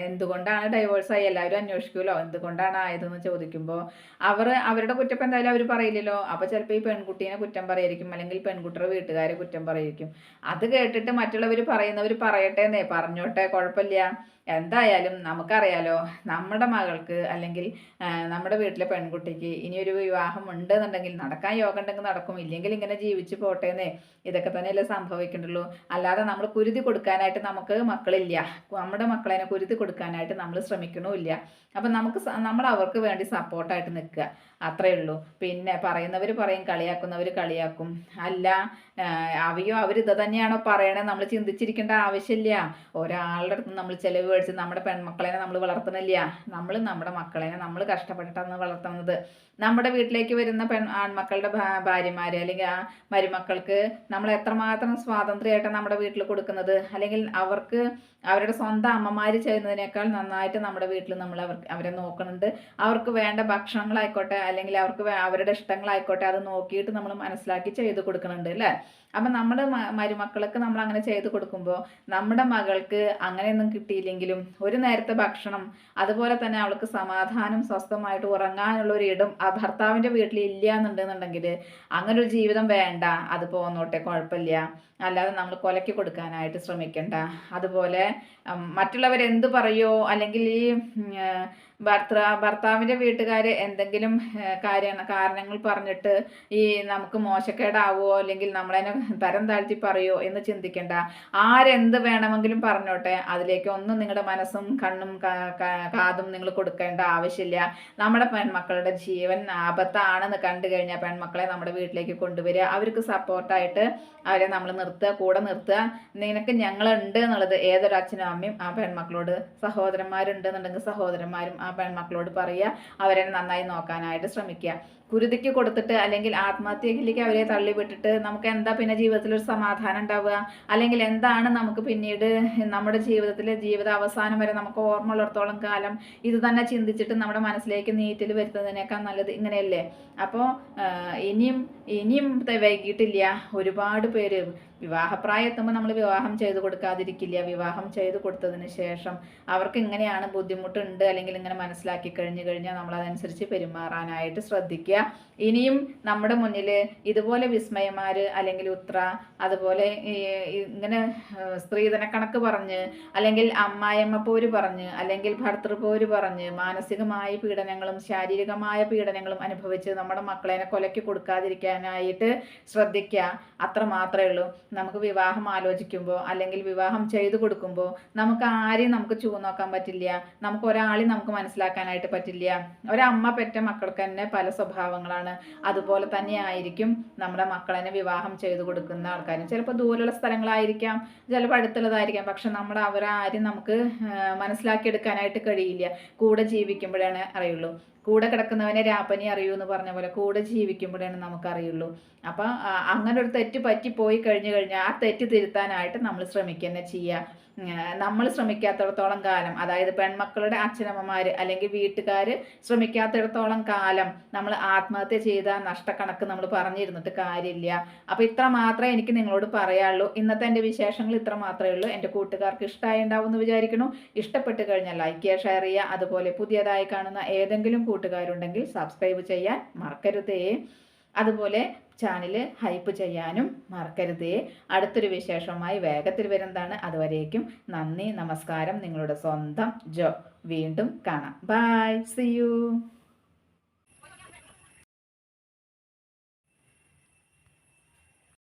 എന്തുകൊണ്ടാണ് ഡൈവേഴ്സായി എല്ലാവരും അന്വേഷിക്കുമല്ലോ എന്തുകൊണ്ടാണ് ആയതെന്ന് ചോദിക്കുമ്പോൾ അവർ അവരുടെ കുറ്റം എന്തായാലും അവർ പറയില്ലല്ലോ. അപ്പോൾ ചിലപ്പോൾ ഈ പെൺകുട്ടീനെ കുറ്റം പറയായിരിക്കും അല്ലെങ്കിൽ പെൺകുട്ടിയുടെ വീട്ടുകാരെ കുറ്റം പറയായിരിക്കും അത് കേട്ടിട്ട് മറ്റുള്ളവർ പറയുന്നവർ പറയട്ടെ എന്നേ പറഞ്ഞോട്ടെ. കുഴപ്പമില്ല. എന്തായാലും നമുക്കറിയാലോ നമ്മുടെ മകൾക്ക് അല്ലെങ്കിൽ നമ്മുടെ വീട്ടിലെ പെൺകുട്ടിക്ക് ഇനിയൊരു വിവാഹം ഉണ്ടെന്നുണ്ടെങ്കിൽ നടക്കാൻ യോഗം ഉണ്ടെങ്കിൽ നടക്കും. ഇല്ലെങ്കിൽ ഇങ്ങനെ ജീവിച്ചു പോട്ടേന്നേ. ഇതൊക്കെ തന്നെയല്ലേ സംഭവിക്കണ്ടുള്ളൂ. അല്ലാതെ നമ്മൾ കുരുതി കൊടുക്കാനായിട്ട് നമുക്ക് മക്കളില്ല. നമ്മുടെ മക്കളെ കുരുത്തി കൊടുക്കാനായിട്ട് നമ്മൾ ശ്രമിക്കണമില്ല. അപ്പം നമുക്ക് നമ്മൾ അവർക്ക് വേണ്ടി സപ്പോർട്ടായിട്ട് നിൽക്കുക. അത്രയേ ഉള്ളൂ. പിന്നെ പറയുന്നവർ പറയും കളിയാക്കുന്നവർ കളിയാക്കും. അല്ല അവയോ അവർ ഇത് തന്നെയാണോ പറയണേ നമ്മൾ ചിന്തിച്ചിരിക്കേണ്ട ആവശ്യമില്ല. ഒരാളുടെ അടുത്ത് നമ്മൾ ചിലവ് മേടിച്ച് നമ്മുടെ പെൺമക്കളെ നമ്മൾ വളർത്തുന്നില്ല നമ്മൾ നമ്മുടെ മക്കളെ നമ്മൾ കഷ്ടപ്പെട്ടിട്ടാണ് വളർത്തുന്നത്. നമ്മുടെ വീട്ടിലേക്ക് വരുന്ന പെൺ ആൺമക്കളുടെ ഭാര്യമാർ അല്ലെങ്കിൽ ആ മരുമക്കൾക്ക് നമ്മൾ എത്രമാത്രം സ്വാതന്ത്ര്യമായിട്ടാണ് നമ്മുടെ വീട്ടിൽ കൊടുക്കുന്നത്? അല്ലെങ്കിൽ അവർക്ക് അവരുടെ സ്വന്തം അമ്മമാർ ചെയ്യുന്നതിനേക്കാൾ നന്നായിട്ട് നമ്മുടെ വീട്ടിൽ നമ്മൾ അവർ അവരെ നോക്കുന്നുണ്ട്. അവർക്ക് വേണ്ട ഭക്ഷണങ്ങളായിക്കോട്ടെ അല്ലെങ്കിൽ അവർക്ക് അവരുടെ ഇഷ്ടങ്ങളായിക്കോട്ടെ അത് നോക്കിയിട്ട് നമ്മൾ മനസ്സിലാക്കി ചെയ്ത് കൊടുക്കുന്നുണ്ട് അല്ലേ? അപ്പം നമ്മുടെ മരുമക്കൾക്ക് നമ്മൾ അങ്ങനെ ചെയ്ത് കൊടുക്കുമ്പോൾ നമ്മുടെ മകൾക്ക് അങ്ങനെയൊന്നും കിട്ടിയില്ലെങ്കിലും ഒരു നേരത്തെ ഭക്ഷണം അതുപോലെ തന്നെ അവൾക്ക് സമാധാനം സ്വസ്ഥമായിട്ട് ഉറങ്ങാനുള്ള ഒരു ഇടം ആ ഭർത്താവിന്റെ വീട്ടിൽ ഇല്ല എന്നുണ്ടെന്നുണ്ടെങ്കിൽ അങ്ങനെ ഒരു ജീവിതം വേണ്ട അത് പോന്നോട്ടെ കുഴപ്പമില്ല. അല്ലാതെ നമ്മൾ കൊലക്കി കൊടുക്കാനായിട്ട് ശ്രമിക്കണ്ട. അതുപോലെ മറ്റുള്ളവരെന്ത് പറയോ അല്ലെങ്കിൽ ഈ ഭർത്ത ഭർത്താവിന്റെ വീട്ടുകാർ എന്തെങ്കിലും കാര്യ കാരണങ്ങൾ പറഞ്ഞിട്ട് ഈ നമുക്ക് മോശക്കേടാവോ അല്ലെങ്കിൽ നമ്മളതിനെ തരം താഴ്ത്തി പറയോ എന്ന് ചിന്തിക്കേണ്ട. ആരെന്ത് വേണമെങ്കിലും പറഞ്ഞോട്ടെ. അതിലേക്ക് ഒന്നും നിങ്ങളുടെ മനസ്സും കണ്ണും കാതും നിങ്ങൾ കൊടുക്കേണ്ട ആവശ്യമില്ല. നമ്മുടെ പെൺമക്കളുടെ ജീവൻ ആപത്താണെന്ന് കണ്ടു കഴിഞ്ഞാൽ പെൺമക്കളെ നമ്മുടെ വീട്ടിലേക്ക് കൊണ്ടുവരിക. അവർക്ക് സപ്പോർട്ടായിട്ട് അവരെ നമ്മൾ നിർത്തുക കൂടെ നിർത്തുക. നിനക്ക് ഞങ്ങളുണ്ട് എന്നുള്ളത് ഏതൊരു അച്ഛനും അമ്മയും ആ പെൺമക്കളോട് സഹോദരന്മാരുണ്ട് എന്നുണ്ടെങ്കിൽ സഹോദരന്മാരും പെൺമക്കളോട് പറയുക അവരെ നന്നായി നോക്കാനായിട്ട് ശ്രമിക്കുക. കുരുതിക്ക് കൊടുത്തിട്ട് അല്ലെങ്കിൽ ആത്മഹത്യയിലേക്ക് അവരെ തള്ളിവിട്ടിട്ട് നമുക്ക് എന്താ പിന്നെ ജീവിതത്തിൽ ഒരു സമാധാനം ഉണ്ടാവുക? അല്ലെങ്കിൽ എന്താണ് നമുക്ക് പിന്നീട് നമ്മുടെ ജീവിതത്തിൽ ജീവിത അവസാനം വരെ നമുക്ക് ഓർമ്മ ഉള്ളിടത്തോളം കാലം ഇത് തന്നെ ചിന്തിച്ചിട്ട് നമ്മുടെ മനസ്സിലേക്ക് നീറ്റിൽ വരുത്തുന്നതിനേക്കാൾ നല്ലത് ഇങ്ങനെയല്ലേ? അപ്പോൾ ഇനിയും ഇനിയും വൈകിട്ടില്ല. ഒരുപാട് പേര് വിവാഹപ്രായം എത്തുമ്പോൾ നമ്മൾ വിവാഹം ചെയ്തു കൊടുക്കാതിരിക്കില്ല. വിവാഹം ചെയ്തു കൊടുത്തതിന് ശേഷം അവർക്ക് ഇങ്ങനെയാണ് ബുദ്ധിമുട്ടുണ്ട് അല്ലെങ്കിൽ ഇങ്ങനെ മനസ്സിലാക്കി കഴിഞ്ഞു കഴിഞ്ഞാൽ നമ്മൾ അതനുസരിച്ച് പെരുമാറാനായിട്ട് ശ്രദ്ധിക്കുക. ഇനിയും നമ്മുടെ മുന്നിൽ ഇതുപോലെ വിസ്മയമാർ അല്ലെങ്കിൽ ഉത്ര അതുപോലെ ഇങ്ങനെ സ്ത്രീധന കണക്ക് പറഞ്ഞ് അല്ലെങ്കിൽ അമ്മായിയമ്മ പോര് പറഞ്ഞ് അല്ലെങ്കിൽ ഭർത്തൃപോര് പറഞ്ഞ് മാനസികമായ പീഡനങ്ങളും ശാരീരികമായ പീഡനങ്ങളും അനുഭവിച്ച് നമ്മുടെ മക്കളെ കൊലയ്ക്ക് കൊടുക്കാതിരിക്കാനായിട്ട് ശ്രദ്ധിക്കുക. അത്ര മാത്രമേ ഉള്ളൂ. നമുക്ക് വിവാഹം ആലോചിക്കുമ്പോൾ അല്ലെങ്കിൽ വിവാഹം ചെയ്തു കൊടുക്കുമ്പോൾ നമുക്ക് ആരെയും നമുക്ക് ചൂ നോക്കാൻ പറ്റില്ല. നമുക്ക് ഒരാളെയും നമുക്ക് മനസ്സിലാക്കാനായിട്ട് പറ്റില്ല. ഒരമ്മ പെറ്റ മക്കൾക്ക് തന്നെ പല സ്വഭാവങ്ങളാണ്. അതുപോലെ തന്നെ ആയിരിക്കും നമ്മുടെ മക്കളെ വിവാഹം ചെയ്തു കൊടുക്കുന്ന ആൾക്കാരും. ചിലപ്പോൾ ദൂരെയുള്ള സ്ഥലങ്ങളായിരിക്കാം ചിലപ്പോൾ അടുത്തുള്ളതായിരിക്കാം. പക്ഷെ നമ്മുടെ അവരാരും നമുക്ക് മനസ്സിലാക്കിയെടുക്കാനായിട്ട് കഴിയില്ല. കൂടെ ജീവിക്കുമ്പോഴാണ് അറിയുള്ളൂ. കൂടെ കിടക്കുന്നവനെ രാപ്പനി അറിയൂ എന്ന് പറഞ്ഞ പോലെ കൂടെ ജീവിക്കുമ്പോഴാണ് നമുക്കറിയുള്ളൂ. അപ്പം അങ്ങനെ ഒരു തെറ്റ് പറ്റിപ്പോയി കഴിഞ്ഞു കഴിഞ്ഞാൽ ആ തെറ്റ് തിരുത്താനായിട്ട് നമ്മൾ ശ്രമിക്കുക തന്നെ ചെയ്യുക നമ്മൾ ശ്രമിക്കാത്തിടത്തോളം കാലം അതായത് പെൺമക്കളുടെ അച്ഛനമ്മമാർ അല്ലെങ്കിൽ വീട്ടുകാർ ശ്രമിക്കാത്തിടത്തോളം കാലം നമ്മൾ ആത്മഹത്യ ചെയ്ത നഷ്ടക്കണക്ക് നമ്മൾ പറഞ്ഞിരുന്നിട്ട് കാര്യമില്ല. അപ്പോൾ ഇത്ര മാത്രമേ എനിക്ക് നിങ്ങളോട് പറയാനുള്ളൂ. ഇന്നത്തെ എന്റെ വിശേഷങ്ങൾ ഇത്ര മാത്രമേ ഉള്ളൂ. എന്റെ കൂട്ടുകാർക്ക് ഇഷ്ടമായി ഉണ്ടാവും എന്ന് വിചാരിക്കുന്നു. ഇഷ്ടപ്പെട്ട് കഴിഞ്ഞാൽ ലൈക്ക് ചെയ്യുക ഷെയർ ചെയ്യുക. അതുപോലെ പുതിയതായി കാണുന്ന ഏതെങ്കിലും കൂട്ടുകാരുണ്ടെങ്കിൽ സബ്സ്ക്രൈബ് ചെയ്യാൻ മറക്കരുതേ. അതുപോലെ ചാനൽ ഹൈപ്പ് ചെയ്യാനും മറക്കരുതേ. അടുത്തൊരു വിശേഷമായി വേഗത്തിൽ വരുന്നതാണ് അതുവരേക്കും. നന്ദി നമസ്കാരം. നിങ്ങളുടെ സ്വന്തം ജോ. വീണ്ടും കാണാം. Bye C U